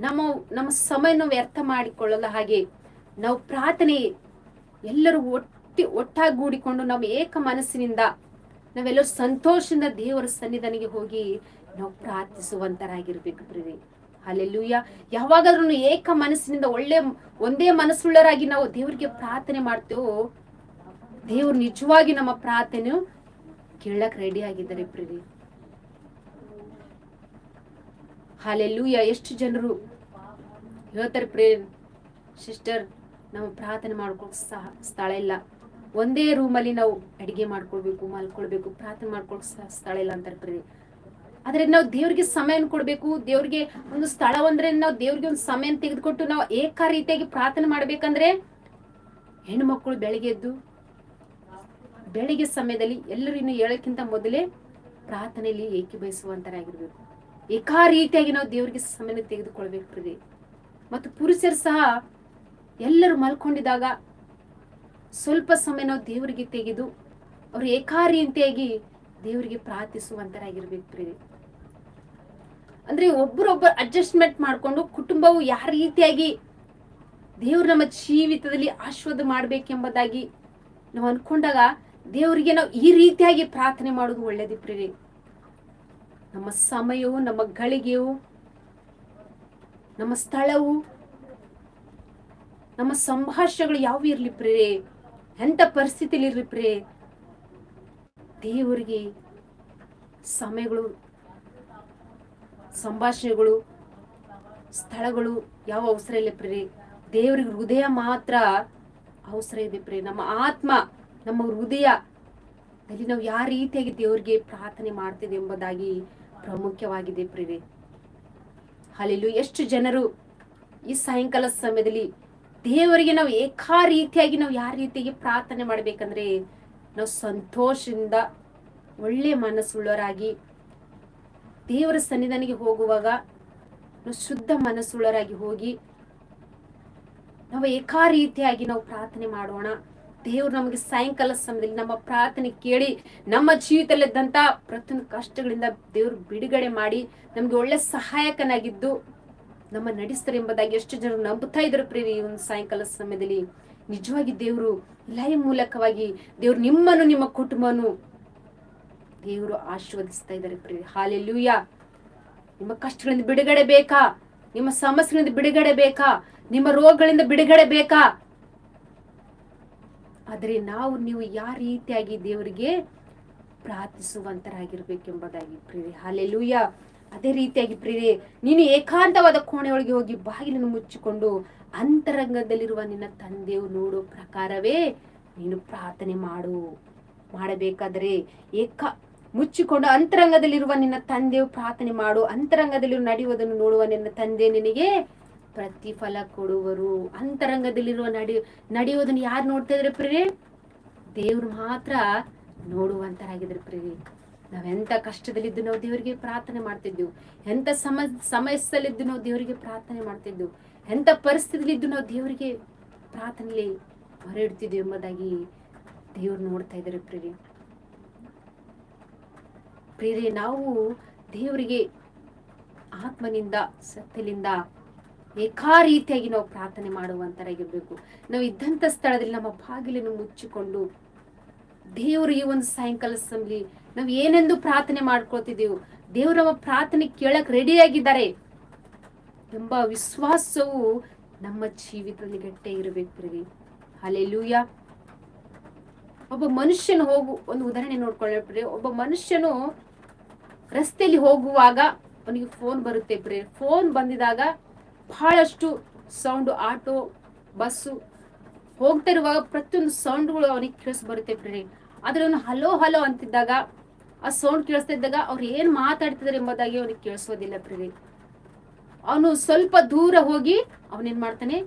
ನಮ್ಮ ನಮ್ಮ ಸಮಯನ ವ್ಯರ್ಥ ಮಾಡಿಕೊಳ್ಳಲ್ಲ ಹಾಗೆ ನಾವು ಪ್ರಾರ್ಥನೆ ಎಲ್ಲರೂ ಒಟ್ಟಿ ಒಟ್ಟಾಗೂಡಿಕೊಂಡು ನಾವು ಏಕ ಮನಸ್ಸಿನಿಂದ ನಾವೆಲ್ಲರೂ ಸಂತೋಷದಿಂದ ದೇವರ ಸನ್ನಿಧಾನಿಗೆ ಹೋಗಿ ನಾವು ಪ್ರಾರ್ಥಿಸುವಂತರಾಗಿರ್ಬೇಕು ಪ್ರೀತಿ ಅಲ್ಲೆಲ್ಲೂಯ್ಯ ಯಾವಾಗಾದ್ರೂ ಏಕ ಮನಸ್ಸಿನಿಂದ ಒಳ್ಳೆ ಒಂದೇ ಮನಸ್ಸುಳ್ಳರಾಗಿ ನಾವು ದೇವರಿಗೆ ಪ್ರಾರ್ಥನೆ ಮಾಡ್ತೇವೋ, ದೇವ್ರು ನಿಜವಾಗಿ ನಮ್ಮ ಪ್ರಾರ್ಥನೆ ಕೇಳಕ್ ರೆಡಿ ಆಗಿದ್ದಾರೆ ಪ್ರೀತಿ ಹಾಲೆಲ್ಲೂಯ್ಯ ಎಷ್ಟು ಜನರು ಹೇಳ್ತಾರೆ ಪ್ರೇ ಸಿಸ್ಟರ್ ನಾವು ಪ್ರಾರ್ಥನೆ ಮಾಡ್ಕೊಳಕ್ ಸಹ ಸ್ಥಳ ಇಲ್ಲ. ಒಂದೇ ರೂಮಲ್ಲಿ ನಾವು ಅಡಿಗೆ ಮಾಡ್ಕೊಳ್ಬೇಕು, ಮಲ್ಕೊಳ್ಬೇಕು, ಪ್ರಾರ್ಥನೆ ಮಾಡ್ಕೊಳಕ್ ಸ್ಥಳ ಇಲ್ಲ ಅಂತ ಹೇಳ್ತೀವಿ ಆದ್ರೆ ನಾವು ದೇವ್ರಿಗೆ ಸಮಯ ಕೊಡ್ಬೇಕು, ದೇವ್ರಿಗೆ ಒಂದು ಸ್ಥಳ ಅಂದ್ರೆ ನಾವು ದೇವ್ರಿಗೆ ಒಂದು ಸಮಯ ತೆಗೆದುಕೊಟ್ಟು ನಾವು ಏಕ ರೀತಿಯಾಗಿ ಪ್ರಾರ್ಥನೆ ಮಾಡ್ಬೇಕಂದ್ರೆ ಹೆಣ್ಣು ಮಕ್ಕಳು ಬೆಳಿಗ್ಗೆ ಎದ್ದು ಬೆಳಿಗ್ಗೆ ಸಮಯದಲ್ಲಿ ಎಲ್ಲರೂ ಇನ್ನು ಹೇಳಕ್ಕಿಂತ ಮೊದಲೇ ಪ್ರಾರ್ಥನೆಯಲ್ಲಿ ಏಕೀಭವಿಸುವಂತರಾಗಿರ್ಬೇಕು ಏಕಾ ರೀತಿಯಾಗಿ ನಾವು ದೇವ್ರಿಗೆ ಸಮಯನ ತೆಗೆದುಕೊಳ್ಬೇಕು ಮತ್ತು ಪುರುಷರು ಸಹ ಎಲ್ಲರೂ ಮಲ್ಕೊಂಡಿದ್ದಾಗ ಸ್ವಲ್ಪ ಸಮಯ ನಾವು ದೇವರಿಗೆ ತೆಗೆದು ಅವರು ಏಕಾರಿಯಂತೆಯಾಗಿ ದೇವರಿಗೆ ಪ್ರಾರ್ಥಿಸುವಂತರಾಗಿರ್ಬೇಕು ಪ್ರೇರಿ ಅಂದ್ರೆ ಒಬ್ಬರೊಬ್ಬರು ಅಡ್ಜಸ್ಟ್ಮೆಂಟ್ ಮಾಡಿಕೊಂಡು ಕುಟುಂಬವು ಯಾವ ರೀತಿಯಾಗಿ ದೇವ್ರು ನಮ್ಮ ಜೀವಿತದಲ್ಲಿ ಆಶ್ವಾದ ಮಾಡ್ಬೇಕೆಂಬುದಾಗಿ ನಾವು ಅನ್ಕೊಂಡಾಗ ದೇವರಿಗೆ ನಾವು ಈ ರೀತಿಯಾಗಿ ಪ್ರಾರ್ಥನೆ ಮಾಡೋದು ಒಳ್ಳೇದಿ ಪ್ರೇರಿ ನಮ್ಮ ಸಮಯವು, ನಮ್ಮ ಗಳಿಗೆಯು, ನಮ್ಮ ಸ್ಥಳವು ನಮ್ಮ ಸಂಭಾಷಣೆಗಳು ಯಾವ ಇರ್ಲಿ ಪ್ರೇ? ಎಂತ ಪರಿಸ್ಥಿತಿಲಿ ಇರ್ಲಿ ಪ್ರೇ? ದೇವರಿಗೆ ಸಮಯಗಳು, ಸಂಭಾಷಣೆಗಳು, ಸ್ಥಳಗಳು ಯಾವ ಅವಸರ ಇಲ್ಲ ಪ್ರೇ? ದೇವರಿಗೆ ಹೃದಯ ಮಾತ್ರ ಅವಸರ ಇದೆ ಪ್ರೇ. ನಮ್ಮ ಆತ್ಮ, ನಮ್ಮ ಹೃದಯ ಅಲ್ಲಿ ನಾವು ಯಾವ ರೀತಿಯಾಗಿ ದೇವರಿಗೆ ಪ್ರಾರ್ಥನೆ ಮಾಡ್ತಿದೆ ಎಂಬುದಾಗಿ ಪ್ರಾಮುಖ್ಯವಾಗಿದೆ ಪ್ರೇರೆ. ಅಲ್ಲಿಲು ಎಷ್ಟು ಜನರು ಈ ಸಾಯಂಕಾಲ ಸಮಯದಲ್ಲಿ ದೇವರಿಗೆ ನಾವು ಏಕಾ ರೀತಿಯಾಗಿ ನಾವು ಯಾವ ರೀತಿಯಾಗಿ ಪ್ರಾರ್ಥನೆ ಮಾಡ್ಬೇಕಂದ್ರೆ ನಾವು ಸಂತೋಷದಿಂದ ಒಳ್ಳೆ ಮನಸ್ಸುಳ್ಳವರಾಗಿ ದೇವರ ಸನ್ನಿಧಾನಿಗೆ ಹೋಗುವಾಗ ನಾವು ಶುದ್ಧ ಮನಸ್ಸುಳ್ಳರಾಗಿ ಹೋಗಿ ನಾವು ಏಕಾ ರೀತಿಯಾಗಿ ನಾವು ಪ್ರಾರ್ಥನೆ ಮಾಡೋಣ. ದೇವರು ನಮಗೆ ಸಾಯಂಕಾಲ ಸಮಯದಲ್ಲಿ ನಮ್ಮ ಪ್ರಾರ್ಥನೆ ಕೇಳಿ ನಮ್ಮ ಜೀವಿತದಲ್ಲಿದ್ದಂತ ಪ್ರತಿಯೊಂದು ಕಷ್ಟಗಳಿಂದ ದೇವ್ರು ಬಿಡುಗಡೆ ಮಾಡಿ ನಮ್ಗೆ ಒಳ್ಳೆ ಸಹಾಯಕನಾಗಿದ್ದು ನಮ್ಮ ನಡೆಸ್ತಾರೆ ಎಂಬುದಾಗಿ ಎಷ್ಟು ಜನರು ನಂಬುತ್ತಾ ಇದ್ರು ಪ್ರೇರಿ ಒಂದು ಸಾಯಂಕಾಲ ಸಮಯದಲ್ಲಿ. ನಿಜವಾಗಿ ದೇವರು ಲೈವ್ ಮೂಲಕವಾಗಿ ದೇವ್ರು ನಿಮ್ಮನ್ನು, ನಿಮ್ಮ ಕುಟುಂಬನು ದೇವರು ಆಶೀರ್ವದಿಸ್ತಾ ಇದ್ದಾರೆ ಪ್ರೇರಿ ಹಾಲೆಲ್ಲೂಯ ನಿಮ್ಮ ಕಷ್ಟಗಳಿಂದ ಬಿಡುಗಡೆ ಬೇಕಾ ನಿಮ್ಮ ಸಮಸ್ಯೆಗಳಿಂದ ಬಿಡುಗಡೆ ಬೇಕಾ ನಿಮ್ಮ ರೋಗಗಳಿಂದ ಬಿಡುಗಡೆ ಬೇಕಾ ಆದರೆ ನಾವು, ನೀವು ಯಾವ ರೀತಿಯಾಗಿ ದೇವರಿಗೆ ಪ್ರಾರ್ಥಿಸುವಂತರಾಗಿರ್ಬೇಕೆಂಬುದಾಗಿ ಹಾಲೆ ಹಾಲೆಲೂಯ. ಅದೇ ರೀತಿಯಾಗಿ ಪ್ರಿಯೆ ನೀನು ಏಕಾಂತವಾದ ಕೋಣೆಯೊಳಗೆ ಹೋಗಿ ಬಾಗಿಲನ್ನು ಮುಚ್ಚಿಕೊಂಡು ಅಂತರಂಗದಲ್ಲಿರುವ ನಿನ್ನ ತಂದೆಯು ನೋಡೋ ಪ್ರಕಾರವೇ ನೀನು ಪ್ರಾರ್ಥನೆ ಮಾಡು. ಮಾಡಬೇಕಾದರೆ ಏಕ, ಮುಚ್ಚಿಕೊಂಡು ಅಂತರಂಗದಲ್ಲಿರುವ ನಿನ್ನ ತಂದೆಯು ಪ್ರಾರ್ಥನೆ ಮಾಡು. ಅಂತರಂಗದಲ್ಲಿ ನಡೆಯುವುದನ್ನು ನೋಡುವ ನಿನ್ನ ತಂದೆ ನಿನಗೆ ಪ್ರತಿಫಲ ಕೊಡುವರು. ಅಂತರಂಗದಲ್ಲಿರುವ ನಡಿ, ನಡೆಯುವುದನ್ನು ಯಾರು ನೋಡ್ತಾ ಇದ್ರೆ ಪ್ರಿಯೆ ದೇವ್ರು ಮಾತ್ರ ನೋಡುವಂತರಾಗಿದ್ರೆ ಪ್ರಿಯೆ ನಾವೆಂತ ಕಷ್ಟದಲ್ಲಿದ್ದು ನಾವು ದೇವರಿಗೆ ಪ್ರಾರ್ಥನೆ ಮಾಡ್ತಿದ್ದೆವು. ಎಂತ ಸಮ ಸಮಸ್ಯೆಯಲ್ಲಿದ್ದು ನಾವು ದೇವರಿಗೆ ಪ್ರಾರ್ಥನೆ ಮಾಡ್ತಿದ್ದೆವು. ಎಂತ ಪರಿಸ್ಥಿತಿಲಿದ್ದು ನಾವು ದೇವರಿಗೆ ಪ್ರಾರ್ಥನೆಲಿ ಹೊರ ಇಡ್ತಿದ್ವಿ ಎಂಬುದಾಗಿ ದೇವ್ರು ನೋಡ್ತಾ ಇದ್ದಾರೆ ಪ್ರಿಯೆ ಪ್ರಿಯರೇ, ನಾವು ದೇವರಿಗೆ ಆತ್ಮನಿಂದ, ಸತ್ಯಲಿಂದ ಏಕಾ ರೀತಿಯಾಗಿ ನಾವು ಪ್ರಾರ್ಥನೆ ಮಾಡುವಂತರಾಗಿರ್ಬೇಕು. ನಾವು ಇದ್ದಂಥ ಸ್ಥಳದಲ್ಲಿ ನಮ್ಮ ಬಾಗಿಲನ್ನು ಮುಚ್ಚಿಕೊಂಡು ದೇವರು ಈ ಒಂದು ಸಾಯಂಕಾಲ ಸಮಲಿ ನಾವು ಏನೆಂದು ಪ್ರಾರ್ಥನೆ ಮಾಡ್ಕೊಳ್ತಿದ್ದೀವಿ? ದೇವರವ ಪ್ರಾರ್ಥನೆ ಕೇಳಕ್ ರೆಡಿಯಾಗಿದ್ದಾರೆ ಎಂಬ ವಿಶ್ವಾಸವು ನಮ್ಮ ಜೀವಿತದಲ್ಲಿ ಗಟ್ಟೆ ಇರಬೇಕು ಅಲೆ ಲೂಯ ಒಬ್ಬ ಮನುಷ್ಯನು ಹೋಗು ಒಂದು ಉದಾಹರಣೆ ನೋಡ್ಕೊಳ್ಳಿ ಒಬ್ಬ ಮನುಷ್ಯನು ರಸ್ತೆಯಲ್ಲಿ ಹೋಗುವಾಗ ಅವನಿಗೆ ಫೋನ್ ಬರುತ್ತೆ ಪ್ರಿಯ ಫೋನ್ ಬಂದಿದಾಗ ಬಹಳಷ್ಟು ಸೌಂಡ್ ಆಟೋ ಬಸ್ಸು ಹೋಗ್ತಾ ಇರುವಾಗ ಪ್ರತಿಯೊಂದು ಸೌಂಡ್ಗಳು ಅವನಿಗೆ ಕೇಳಿಸ್ ಬರುತ್ತೆ ಪ್ರಿಯ ಆದ್ರೆ ಅವನು ಹಲೋ ಹಲೋ ಅಂತಿದ್ದಾಗ ಆ ಸೌಂಡ್ ಕೇಳಿಸ್ತಾ ಇದ್ದಾಗ ಅವ್ರು ಏನ್ ಮಾತಾಡ್ತಿದಾರೆ ಎಂಬುದಾಗಿ ಅವನಿಗೆ ಕೇಳಿಸೋದಿಲ್ಲ ಪ್ರೀತಿ ಅವನು ಸ್ವಲ್ಪ ದೂರ ಹೋಗಿ ಅವನೇನ್ ಮಾಡ್ತಾನೆ?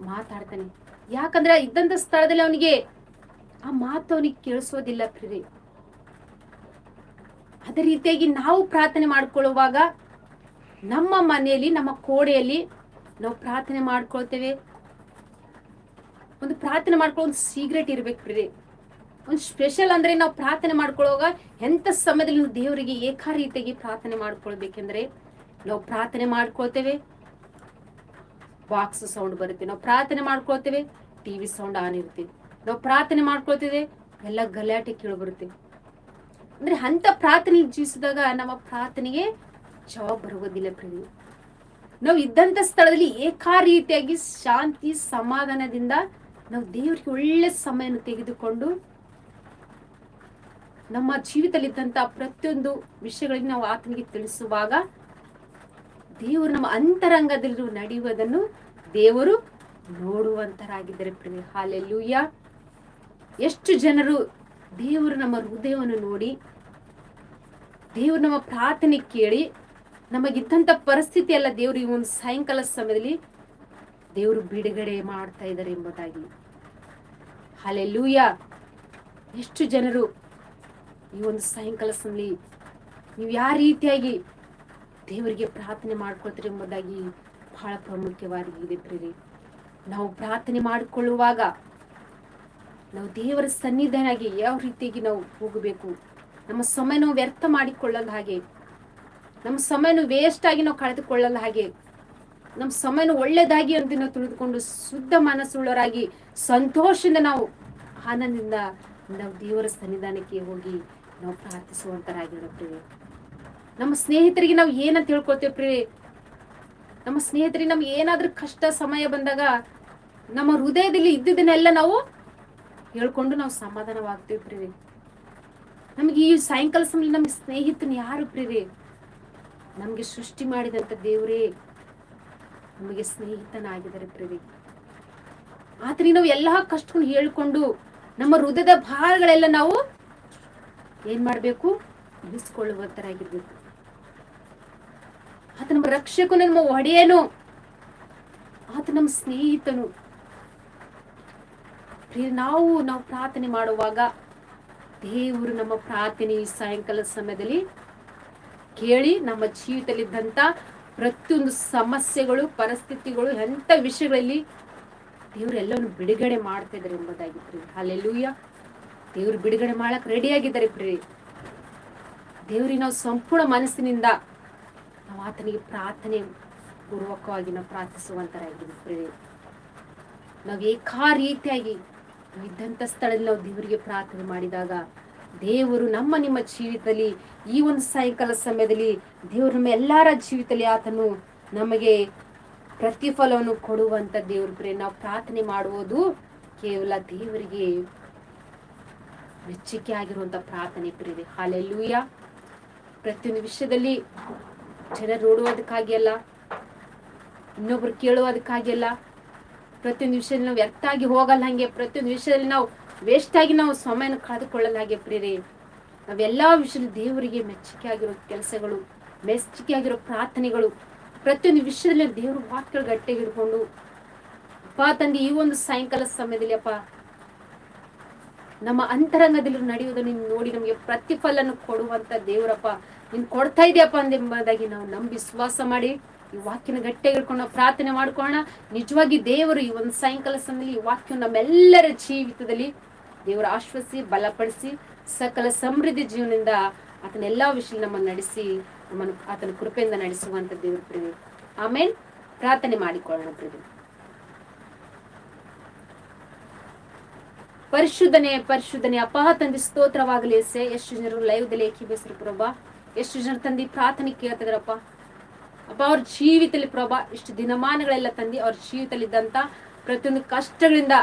ಮಾತಾಡ್ತಾನೆ. ಯಾಕಂದ್ರೆ ಇದ್ದಂತ ಸ್ಥಳದಲ್ಲಿ ಅವನಿಗೆ ಆ ಮಾತು ಅವನಿಗೆ ಕೇಳಿಸೋದಿಲ್ಲ ಪ್ರೀತಿ ಅದೇ ರೀತಿಯಾಗಿ ನಾವು ಪ್ರಾರ್ಥನೆ ಮಾಡ್ಕೊಳ್ಳುವಾಗ ನಮ್ಮ ಮನೆಯಲ್ಲಿ, ನಮ್ಮ ಕೋಡೆಯಲ್ಲಿ ನಾವು ಪ್ರಾರ್ಥನೆ ಮಾಡ್ಕೊಳ್ತೇವೆ. ಒಂದು ಪ್ರಾರ್ಥನೆ ಮಾಡ್ಕೊಳ್ಳೋ ಒಂದು ಸೀಕ್ರೆಟ್ ಇರ್ಬೇಕು ಪ್ರಿಯೆ ಒಂದು ಸ್ಪೆಷಲ್ ಅಂದ್ರೆ ನಾವು ಪ್ರಾರ್ಥನೆ ಮಾಡ್ಕೊಳ್ಳುವಾಗ ಎಂಥ ಸಮಯದಲ್ಲಿ ನಾವು ದೇವರಿಗೆ ಏಕಾ ರೀತಿಯಾಗಿ ಪ್ರಾರ್ಥನೆ ಮಾಡ್ಕೊಳ್ಬೇಕೆಂದ್ರೆ ನಾವು ಪ್ರಾರ್ಥನೆ ಮಾಡ್ಕೊಳ್ತೇವೆ. ಬಾಕ್ಸ್ ಸೌಂಡ್ ಬರುತ್ತೆ, ನಾವು ಪ್ರಾರ್ಥನೆ ಮಾಡ್ಕೊಳ್ತೇವೆ ಟಿವಿ ಸೌಂಡ್ ಆನ್ ಇರುತ್ತೆ. ನಾವು ಪ್ರಾರ್ಥನೆ ಮಾಡ್ಕೊಳ್ತೇವೆ, ಎಲ್ಲ ಗಲಾಟೆ ಕೇಳಿ ಬರುತ್ತೆ. ಅಂದ್ರೆ ಅಂತ ಪ್ರಾರ್ಥನೆ ಜೀವಿಸಿದಾಗ ನಮ್ಮ ಪ್ರಾರ್ಥನೆಗೆ ಜವಾಬ್ ಬರುವುದಿಲ್ಲ ಪ್ರಿಯ ನಾವು ಇದ್ದಂತ ಸ್ಥಳದಲ್ಲಿ ಏಕಾ ರೀತಿಯಾಗಿ ಶಾಂತಿ ಸಮಾಧಾನದಿಂದ ನಾವು ದೇವರಿಗೆ ಒಳ್ಳೆ ಸಮಯನ ತೆಗೆದುಕೊಂಡು ನಮ್ಮ ಜೀವಿತದಲ್ಲಿದ್ದಂತ ಪ್ರತಿಯೊಂದು ವಿಷಯಗಳಿಗೆ ನಾವು ಆತನಿಗೆ ತಿಳಿಸುವಾಗ ದೇವರು ನಮ್ಮ ಅಂತರಂಗದಲ್ಲಿ ನಡೆಯುವುದನ್ನು ದೇವರು ನೋಡುವಂತರಾಗಿದ್ದಾರೆ ಪ್ರಿಯ ಹಾಲೆಲ್ಲೂಯ್ಯ ಎಷ್ಟು ಜನರು ದೇವರು ನಮ್ಮ ಹೃದಯವನ್ನು ನೋಡಿ, ದೇವರು ನಮ್ಮ ಪ್ರಾರ್ಥನೆ ಕೇಳಿ ನಮಗಿದ್ದಂಥ ಪರಿಸ್ಥಿತಿ ಎಲ್ಲ ದೇವರು ಈ ಒಂದು ಸಾಯಂಕಾಲ ಸಮಯದಲ್ಲಿ ದೇವರು ಬಿಡುಗಡೆ ಮಾಡ್ತಾ ಇದ್ದಾರೆ ಎಂಬುದಾಗಿ. ಹಾಲೆಲ್ಲೂಯ್ಯ ಎಷ್ಟು ಜನರು ಈ ಒಂದು ಸಾಯಂಕಾಲ ಸಮಯದಲ್ಲಿ ನೀವು ಯಾವ ರೀತಿಯಾಗಿ ದೇವರಿಗೆ ಪ್ರಾರ್ಥನೆ ಮಾಡ್ಕೊಳ್ತೀರಿ ಎಂಬುದಾಗಿ ಬಹಳ ಪ್ರಾಮುಖ್ಯವಾಗಿದೆ ಪ್ರೇರಿ ನಾವು ಪ್ರಾರ್ಥನೆ ಮಾಡಿಕೊಳ್ಳುವಾಗ ನಾವು ದೇವರ ಸನ್ನಿಧಾನಾಗಿ ಯಾವ ರೀತಿಯಾಗಿ ನಾವು ಹೋಗಬೇಕು? ನಮ್ಮ ಸಮಯನ ವ್ಯರ್ಥ ಮಾಡಿಕೊಳ್ಳಲ್ಲ ಹಾಗೆ, ನಮ್ಮ ಸಮಯನ ವೇಸ್ಟ್ ಆಗಿ ನಾವು ಕಳೆದುಕೊಳ್ಳಲ್ಲ ಹಾಗೆ, ನಮ್ಮ ಸಮಯನ ಒಳ್ಳೇದಾಗಿ ಅಂತ ನಾವು ತಿಳಿದುಕೊಂಡು ಶುದ್ಧ ಮನಸ್ಸುಳ್ಳವರಾಗಿ ಸಂತೋಷದಿಂದ ನಾವು ಆನಂದದಿಂದ ನಾವು ದೇವರ ಸನ್ನಿಧಾನಕ್ಕೆ ಹೋಗಿ ನಾವು ಪ್ರಾರ್ಥಿಸುವಂತರಾಗಿರುತ್ತೇವೆ. ನಮ್ಮ ಸ್ನೇಹಿತರಿಗೆ ನಾವು ಏನಂತ ತಿಳ್ಕೊಳ್ತೇವೆ ಪ್ರಿಯ ನಮ್ಮ ಸ್ನೇಹಿತರಿಗೆ ನಮ್ಗೆ ಏನಾದ್ರೂ ಕಷ್ಟ ಸಮಯ ಬಂದಾಗ ನಮ್ಮ ಹೃದಯದಲ್ಲಿ ಇದ್ದಿದ್ದನ್ನೆಲ್ಲ ನಾವು ಹೇಳ್ಕೊಂಡು ನಾವು ಸಮಾಧಾನವಾಗ್ತೀವಿ ಪ್ರೀ ನಮ್ಗೆ ಈ ಸಾಯಂಕಾಲ ಸಮಯ ನಮ್ಗೆ ಸ್ನೇಹಿತನ ಯಾರು ಪ್ರಿಯರೇ? ನಮ್ಗೆ ಸೃಷ್ಟಿ ಮಾಡಿದಂತ ದೇವರೇ ನಮಗೆ ಸ್ನೇಹಿತನಾಗಿದ್ದಾರೆ ಪ್ರೇರಿ ಆತನಿಗೆ ನಾವು ಎಲ್ಲಾ ಕಷ್ಟವನ್ನು ಹೇಳ್ಕೊಂಡು ನಮ್ಮ ಹೃದಯದ ಭಾರಗಳೆಲ್ಲ ನಾವು ಏನ್ ಮಾಡ್ಬೇಕು? ಬಿಸ್ಕೊಳ್ಳುವಂತರಾಗಿರ್ಬೇಕು ಆತ ನಮ್ಮ ರಕ್ಷಕನು, ನಮ್ಮ ಒಡೆಯನು. ಆತ ನಮ್ಮ ಸ್ನೇಹಿತನು. ನಾವು ನಾವು ಪ್ರಾರ್ಥನೆ ಮಾಡುವಾಗ ದೇವರು ನಮ್ಮ ಪ್ರಾರ್ಥನೆ ಈ ಸಾಯಂಕಾಲ ಸಮಯದಲ್ಲಿ ಕೇಳಿ ನಮ್ಮ ಜೀವಿತದಲ್ಲಿದ್ದಂತ ಪ್ರತಿಯೊಂದು ಸಮಸ್ಯೆಗಳು, ಪರಿಸ್ಥಿತಿಗಳು ಎಂತ ವಿಷಯಗಳಲ್ಲಿ ದೇವ್ರು ಎಲ್ಲವನ್ನು ಬಿಡುಗಡೆ ಮಾಡ್ತಾ ಇದ್ದಾರೆ ಎಂಬುದಾಗಿತ್ತು ಅಲ್ಲೆಲ್ಲೂಯ್ಯ ದೇವ್ರು ಬಿಡುಗಡೆ ಮಾಡಕ್ ರೆಡಿ ಆಗಿದ್ದಾರೆ ಪ್ರಿ ದೇವ್ರಿಗೆ ನಾವು ಸಂಪೂರ್ಣ ಮನಸ್ಸಿನಿಂದ ನಾವು ಆತನಿಗೆ ಪ್ರಾರ್ಥನೆ ಪೂರ್ವಕವಾಗಿ ನಾವು ಪ್ರಾರ್ಥಿಸುವಂತರಾಗಿದ್ದೀವಿ ಪ್ರಿ ನಾವು ಏಕಾ ರೀತಿಯಾಗಿ ಇದ್ದಂಥ ಸ್ಥಳದಲ್ಲಿ ನಾವು ದೇವರಿಗೆ ಪ್ರಾರ್ಥನೆ ಮಾಡಿದಾಗ ದೇವರು ನಮ್ಮ ನಿಮ್ಮ ಜೀವಿತದಲ್ಲಿ ಈ ಒಂದು ಸಾಯಂಕಾಲ ಸಮಯದಲ್ಲಿ ದೇವರು ನಮ್ಮ ಎಲ್ಲರ ಜೀವಿತದಲ್ಲಿ ಆತನು ನಮಗೆ ಪ್ರತಿಫಲವನ್ನು ಕೊಡುವಂತ ದೇವ್ರ ನಾವು ಪ್ರಾರ್ಥನೆ ಮಾಡುವುದು ಕೇವಲ ದೇವರಿಗೆ ಮೆಚ್ಚುಗೆ ಆಗಿರುವಂತ ಪ್ರಾರ್ಥನೆ ಪ್ರೇರಿ ಹಾಲೆಲ್ಲೂಯ ಪ್ರತಿಯೊಂದು ವಿಷಯದಲ್ಲಿ ಜನ ನೋಡುವುದಕ್ಕಾಗಿ ಅಲ್ಲ, ಇನ್ನೊಬ್ರು ಕೇಳುವುದಕ್ಕಾಗಿ ಅಲ್ಲ ಪ್ರತಿಯೊಂದು ವಿಷಯದಲ್ಲಿ ನಾವು ವ್ಯರ್ಥ ಆಗಿ ಹೋಗಲ್ಲ ಹಂಗೆ, ಪ್ರತಿಯೊಂದು ವಿಷಯದಲ್ಲಿ ನಾವು ವೇಸ್ಟ್ ಆಗಿ ನಾವು ಸಮಯನ ಕಳೆದುಕೊಳ್ಳಲ್ಲ ಹಾಗೆ ಪ್ರೀರಿ ನಾವೆಲ್ಲಾ ವಿಷಯದಲ್ಲಿ ದೇವರಿಗೆ ಮೆಚ್ಚುಗೆ ಆಗಿರೋ ಕೆಲಸಗಳು ಮೆಚ್ಚುಗೆ ಆಗಿರೋ ಪ್ರಾರ್ಥನೆಗಳು, ಪ್ರತಿಯೊಂದು ವಿಷಯದಲ್ಲಿ ದೇವ್ರ ವಾಕ್ಯಗಳು ಗಟ್ಟಿಗೆ ಹಿಡ್ಕೊಂಡು ಅಪ್ಪ ತಂದೆ ಈ ಒಂದು ಸಾಯಂಕಾಲ ಸಮಯದಲ್ಲಿ ಅಪ್ಪ ನಮ್ಮ ಅಂತರಂಗದಲ್ಲಿ ನಡೆಯುವುದನ್ನು ನೀನು ನೋಡಿ ನಮಗೆ ಪ್ರತಿಫಲನ ಕೊಡುವಂತ ದೇವರಪ್ಪ. ನೀನ್ ಕೊಡ್ತಾ ಇದೆಯಪ್ಪ ಅಂದೆಂಬುದಾಗಿ ನಾವು ನಂಬಿ ವಿಶ್ವಾಸ ಮಾಡಿ ಈ ವಾಕ್ಯನ ಗಟ್ಟಿಯಾಗಿ ಹಿಡ್ಕೊಂಡು ಪ್ರಾರ್ಥನೆ ಮಾಡ್ಕೊಳ್ಳೋಣ. ನಿಜವಾಗಿ ದೇವರು ಈ ಒಂದು ಸಾಯಂಕಾಲ ಸಮಯದಲ್ಲಿ ಈ ವಾಕ್ಯ ನಮ್ಮೆಲ್ಲರ ಜೀವಿತದಲ್ಲಿ ದೇವರ ಆಶ್ವಸಿ ಬಲಪಡಿಸಿ ಸಕಲ ಸಮೃದ್ಧಿ ಜೀವನದಿಂದ ಆತನ ಎಲ್ಲಾ ವಿಷಯ ನಮ್ಮನ್ನು ನಡೆಸಿ, ನಮ್ಮನ್ನು ಆತನ ಕೃಪೆಯಿಂದ ನಡೆಸುವಂತ ದೇವರ ಪ್ರೇಮಿ ಆಮೇಲೆ ಪ್ರಾರ್ಥನೆ ಮಾಡಿಕೊಳ್ಳೋಣ ಪ್ರಿಯ ಪರಿಶುದ್ಧನೆ ಪರಿಶುದ್ಧನೆ. ಅಪಹ ತಂದಿ, ಸ್ತೋತ್ರವಾಗಲಿ ಎಸೆ ಎಷ್ಟು ಜನರು ಲೈವ್ದಲ್ಲಿ ಏಕೀಭವಿಸ್ರು ಪ್ರಭಾ. ಎಷ್ಟು ಜನ ತಂದಿ ಪ್ರಾರ್ಥನೆ ಕೇಳ್ತಿದ್ರಪ್ಪ. ಅಪ್ಪ, ಅವ್ರ ಜೀವಿತಲ್ಲಿ ಪ್ರಭಾ, ಇಷ್ಟು ದಿನಮಾನಗಳೆಲ್ಲ ತಂದಿ ಅವ್ರ ಜೀವಿತಲ್ಲಿ ಇದ್ದಂತ ಪ್ರತಿಯೊಂದು ಕಷ್ಟಗಳಿಂದ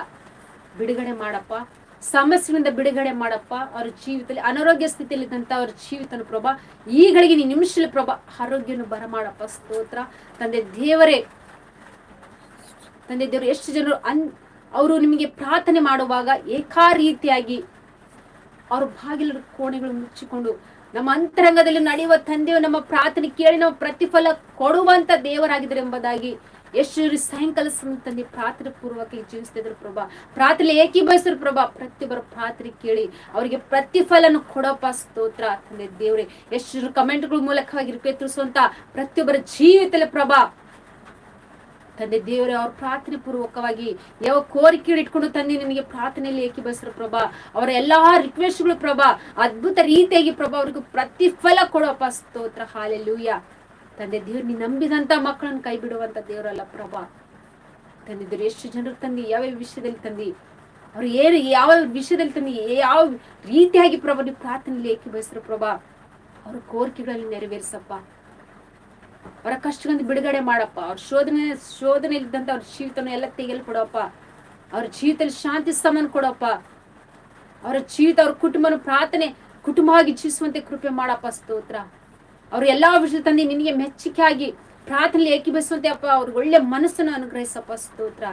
ಬಿಡುಗಡೆ ಮಾಡಪ್ಪ. ಸಮಸ್ಯೆಗಳಿಂದ ಬಿಡುಗಡೆ ಮಾಡಪ್ಪ. ಅವ್ರ ಜೀವಿತದಲ್ಲಿ, ಅನಾರೋಗ್ಯ ಸ್ಥಿತಿಯಲ್ಲಿ ಇದ್ದಂತ ಅವ್ರ ಜೀವಿತನ ಪ್ರಭಾ. ಈಗಳಿಗೆ ನೀ ನಿಮಿಷದಲ್ಲಿ ಪ್ರಭಾ, ಆರೋಗ್ಯವನ್ನು ಬರಮಾಡಪ್ಪ. ಸ್ತೋತ್ರ. ತಂದೆ ದೇವರೇ, ತಂದೆ ದೇವರು, ಎಷ್ಟು ಜನರು ಅನ್ ಅವರು ನಿಮಗೆ ಪ್ರಾರ್ಥನೆ ಮಾಡುವಾಗ ಏಕಾ ರೀತಿಯಾಗಿ ಅವ್ರ ಬಾಗಿಲ ಕೋಣೆಗಳು ಮುಚ್ಚಿಕೊಂಡು ನಮ್ಮ ಅಂತರಂಗದಲ್ಲಿ ನಡೆಯುವ ತಂದೆಯು ನಮ್ಮ ಪ್ರಾರ್ಥನೆ ಕೇಳಿ ನಾವು ಪ್ರತಿಫಲ ಕೊಡುವಂತ ದೇವರಾಗಿದ್ದಾರೆ ಎಂಬುದಾಗಿ ಎಷ್ಟು ಸಾಯಂಕಾಲ ತಂದೆ ಪ್ರಾರ್ಥನೆ ಪೂರ್ವಕ ಜೀವಿಸ್ತಿದ್ರು ಪ್ರಭಾ. ಪ್ರಾರ್ಥನೆ ಏಕೀಭವಿಸಿದ್ರು ಪ್ರಭಾ. ಪ್ರತಿಯೊಬ್ಬರ ಪ್ರಾರ್ಥನೆ ಕೇಳಿ ಅವರಿಗೆ ಪ್ರತಿಫಲನ ಕೊಡಪ್ಪ ಸ್ತೋತ್ರ ತಂದೆ ದೇವ್ರೆ. ಎಷ್ಟು ಕಮೆಂಟ್ಗಳ ಮೂಲಕವಾಗಿ ತಿಳಿಸುವಂತ ಪ್ರತಿಯೊಬ್ಬರ ಜೀವಿತದಲ್ಲಿ ಪ್ರಭಾ ತಂದೆ ದೇವರೇ, ಅವ್ರ ಪ್ರಾರ್ಥನೆ ಪೂರ್ವಕವಾಗಿ ಯಾವ ಕೋರಿಕೆ ಇಟ್ಕೊಂಡು ತಂದೆ ನಿಮಗೆ ಪ್ರಾರ್ಥನೆಯಲ್ಲಿ ಏಕೀಭವಿಸ್ರ ಪ್ರಭಾ? ಅವರ ಎಲ್ಲಾ ರಿಕ್ವೆಸ್ಟ್ಗಳು ಪ್ರಭಾ, ಅದ್ಭುತ ರೀತಿಯಾಗಿ ಪ್ರಭಾ ಅವ್ರಿಗೆ ಪ್ರತಿಫಲ ಕೊಡೋಪ್ಪ ಸ್ತೋತ್ರ ಹಾಲೆಲ್ಲೂಯ್ಯ ತಂದೆ ದೇವ್ರು ನೀ ನಂಬಿದಂತ ಮಕ್ಕಳನ್ನ ಕೈ ಬಿಡುವಂತ ದೇವರಲ್ಲ ಪ್ರಭಾ. ತಂದಿದ್ರು ಎಷ್ಟು ಜನರು ತಂದಿ, ಯಾವ ವಿಷಯದಲ್ಲಿ ತಂದಿ, ಅವ್ರು ಏನು, ಯಾವ ವಿಷಯದಲ್ಲಿ ತಂದಿ, ಯಾವ ರೀತಿಯಾಗಿ ಪ್ರಭಾ ನೀವು ಪ್ರಾರ್ಥನೆಯಲ್ಲಿ ಏಕೀಭವಿಸ್ರ ಪ್ರಭಾ? ಅವ್ರ ಕೋರಿಕೆಗಳಲ್ಲಿ ನೆರವೇರಿಸಪ್ಪ. ಅವರ ಕಷ್ಟಗಳಿಂದ ಬಿಡುಗಡೆ ಮಾಡಪ್ಪ. ಅವ್ರ ಶೋಧನೆ ಶೋಧನೆ ಇದ್ದಂತ ಅವ್ರ ಜೀವಿತನ ಎಲ್ಲ ತೆಗೆಲ್ ಕೊಡಪ್ಪ ಅವ್ರ ಜೀವಿತದಲ್ಲಿ ಶಾಂತಿ ಸಮಾನ ಕೊಡಪ್ಪ. ಅವರ ಜೀವಿತ, ಅವ್ರ ಕುಟುಂಬನ ಪ್ರಾರ್ಥನೆ, ಕುಟುಂಬವಾಗಿ ಜೀವಿಸುವಂತೆ ಕೃಪೆ ಮಾಡಪ್ಪ, ಸ್ತೋತ್ರ. ಅವ್ರ ಎಲ್ಲಾ ವಿಷಯ ತಂದೆ, ನಿನಗೆ ಮೆಚ್ಚುಗೆ ಆಗಿ ಪ್ರಾರ್ಥನೆ ಏಕೀಭವಿಸುವಂತೆ ಅಪ್ಪ, ಅವ್ರಿಗೆ ಒಳ್ಳೆ ಮನಸ್ಸನ್ನು ಅನುಗ್ರಹಿಸಪ್ಪ, ಸ್ತೋತ್ರ.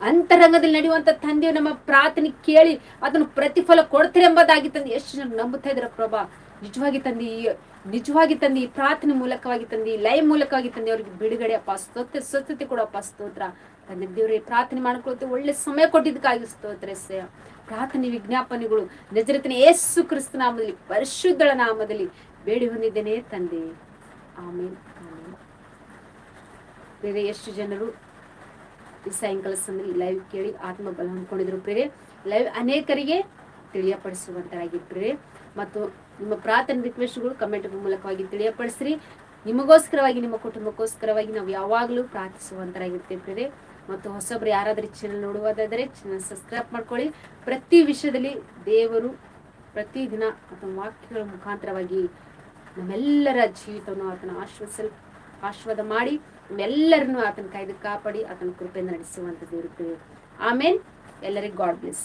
ಅಂತರಂಗದಲ್ಲಿ ನಡೆಯುವಂತ ತಂದೆಯು ನಮ್ಮ ಪ್ರಾರ್ಥನೆ ಕೇಳಿ ಅದನ್ನು ಪ್ರತಿಫಲ ಕೊಡ್ತಾರೆ ಎಂಬುದಾಗಿ ತಂದೆ, ಎಷ್ಟು ಜನ ನಂಬುತ್ತಾ ಇದ್ರ ಪ್ರಭಾ? ನಿಜವಾಗಿ ತಂದಿ ನಿಜವಾಗಿ ತಂದಿ ಪ್ರಾರ್ಥನೆ ಮೂಲಕವಾಗಿ ತಂದಿ ಲೈವ್ ಮೂಲಕವಾಗಿ ತಂದಿ ಅವ್ರಿಗೆ ಬಿಡುಗಡೆ, ಅಪ್ಪ ಸ್ತೋತ್ರ ಸ್ವಸ್ಥತೆ ಕೊಡಪ್ಪ ಸ್ತೋತ್ರ. ತಂದೆ ದೇವ್ರಿಗೆ ಪ್ರಾರ್ಥನೆ ಮಾಡ್ಕೊಳ್ತೆ ಒಳ್ಳೆ ಸಮಯ ಕೊಟ್ಟಿದ್ದಕ್ಕಾಗಿ ಸ್ತೋತ್ರ ಪ್ರಾರ್ಥನೆ ವಿಜ್ಞಾಪನೆಗಳು ನಜರತನ ಏಸು ಕ್ರಿಸ್ತ ನಾಮದಲ್ಲಿ, ಪರಿಶುದ್ಧಳ ನಾಮದಲ್ಲಿ ಬೇಡಿ ಹೊಂದಿದ್ದೇನೆ ತಂದೆ. ಆಮೇಲೆ ಆಮೇಲೆ ಬೇರೆ ಎಷ್ಟು ಜನರು ಈ ಸಾಯಂಕಾಲ ಸಮಯ ಲೈವ್ ಕೇಳಿ ಆತ್ಮ ಬಲ ಹೊಂದ್ಕೊಂಡಿದ್ರು ಬೇರೆ ಲೈವ್ ಅನೇಕರಿಗೆ ತಿಳಿಯಪಡಿಸುವಂತರಾಗಿದ್ರೆ ಮತ್ತು ನಿಮ್ಮ ಪ್ರಾರ್ಥನೆ ರಿಕ್ವೆಸ್ಟ್ಗಳು ಕಮೆಂಟ್ ಮೂಲಕವಾಗಿ ತಿಳಿಯಪಡಿಸ್ರಿ. ನಿಮಗೋಸ್ಕರವಾಗಿ, ನಿಮ್ಮ ಕುಟುಂಬಕ್ಕೋಸ್ಕರವಾಗಿ ನಾವು ಯಾವಾಗಲೂ ಪ್ರಾರ್ಥಿಸುವಂತರಾಗಿರ್ತೇವೆ. ಮತ್ತು ಹೊಸೊಬ್ರು ಯಾರಾದ್ರೂ ಚಾನಲ್ ನೋಡುವುದಾದರೆ ಚಾನಲ್ ಸಬ್ಸ್ಕ್ರೈಬ್ ಮಾಡ್ಕೊಳ್ಳಿ. ಪ್ರತಿ ವಿಷಯದಲ್ಲಿ ದೇವರು ಪ್ರತಿ ದಿನ ಆತನ ವಾಕ್ಯಗಳ ಮುಖಾಂತರವಾಗಿ ನಮ್ಮೆಲ್ಲರ ಜೀವಿತವನ್ನು ಆತನ ಆಶ್ವಾಸಲ್ ಆಶ್ವಾದ ಮಾಡಿ, ನಮ್ಮೆಲ್ಲರನ್ನು ಆತನ ಕಾಯ್ದು ಕಾಪಾಡಿ, ಆತನ ಕೃಪೆಯಿಂದ ನಡೆಸುವಂಥದ್ದು ಇರುತ್ತೇವೆ ಆಮೇಲೆ ಎಲ್ಲರಿಗೂ ಗಾಡ್ ಬ್ಲೆಸ್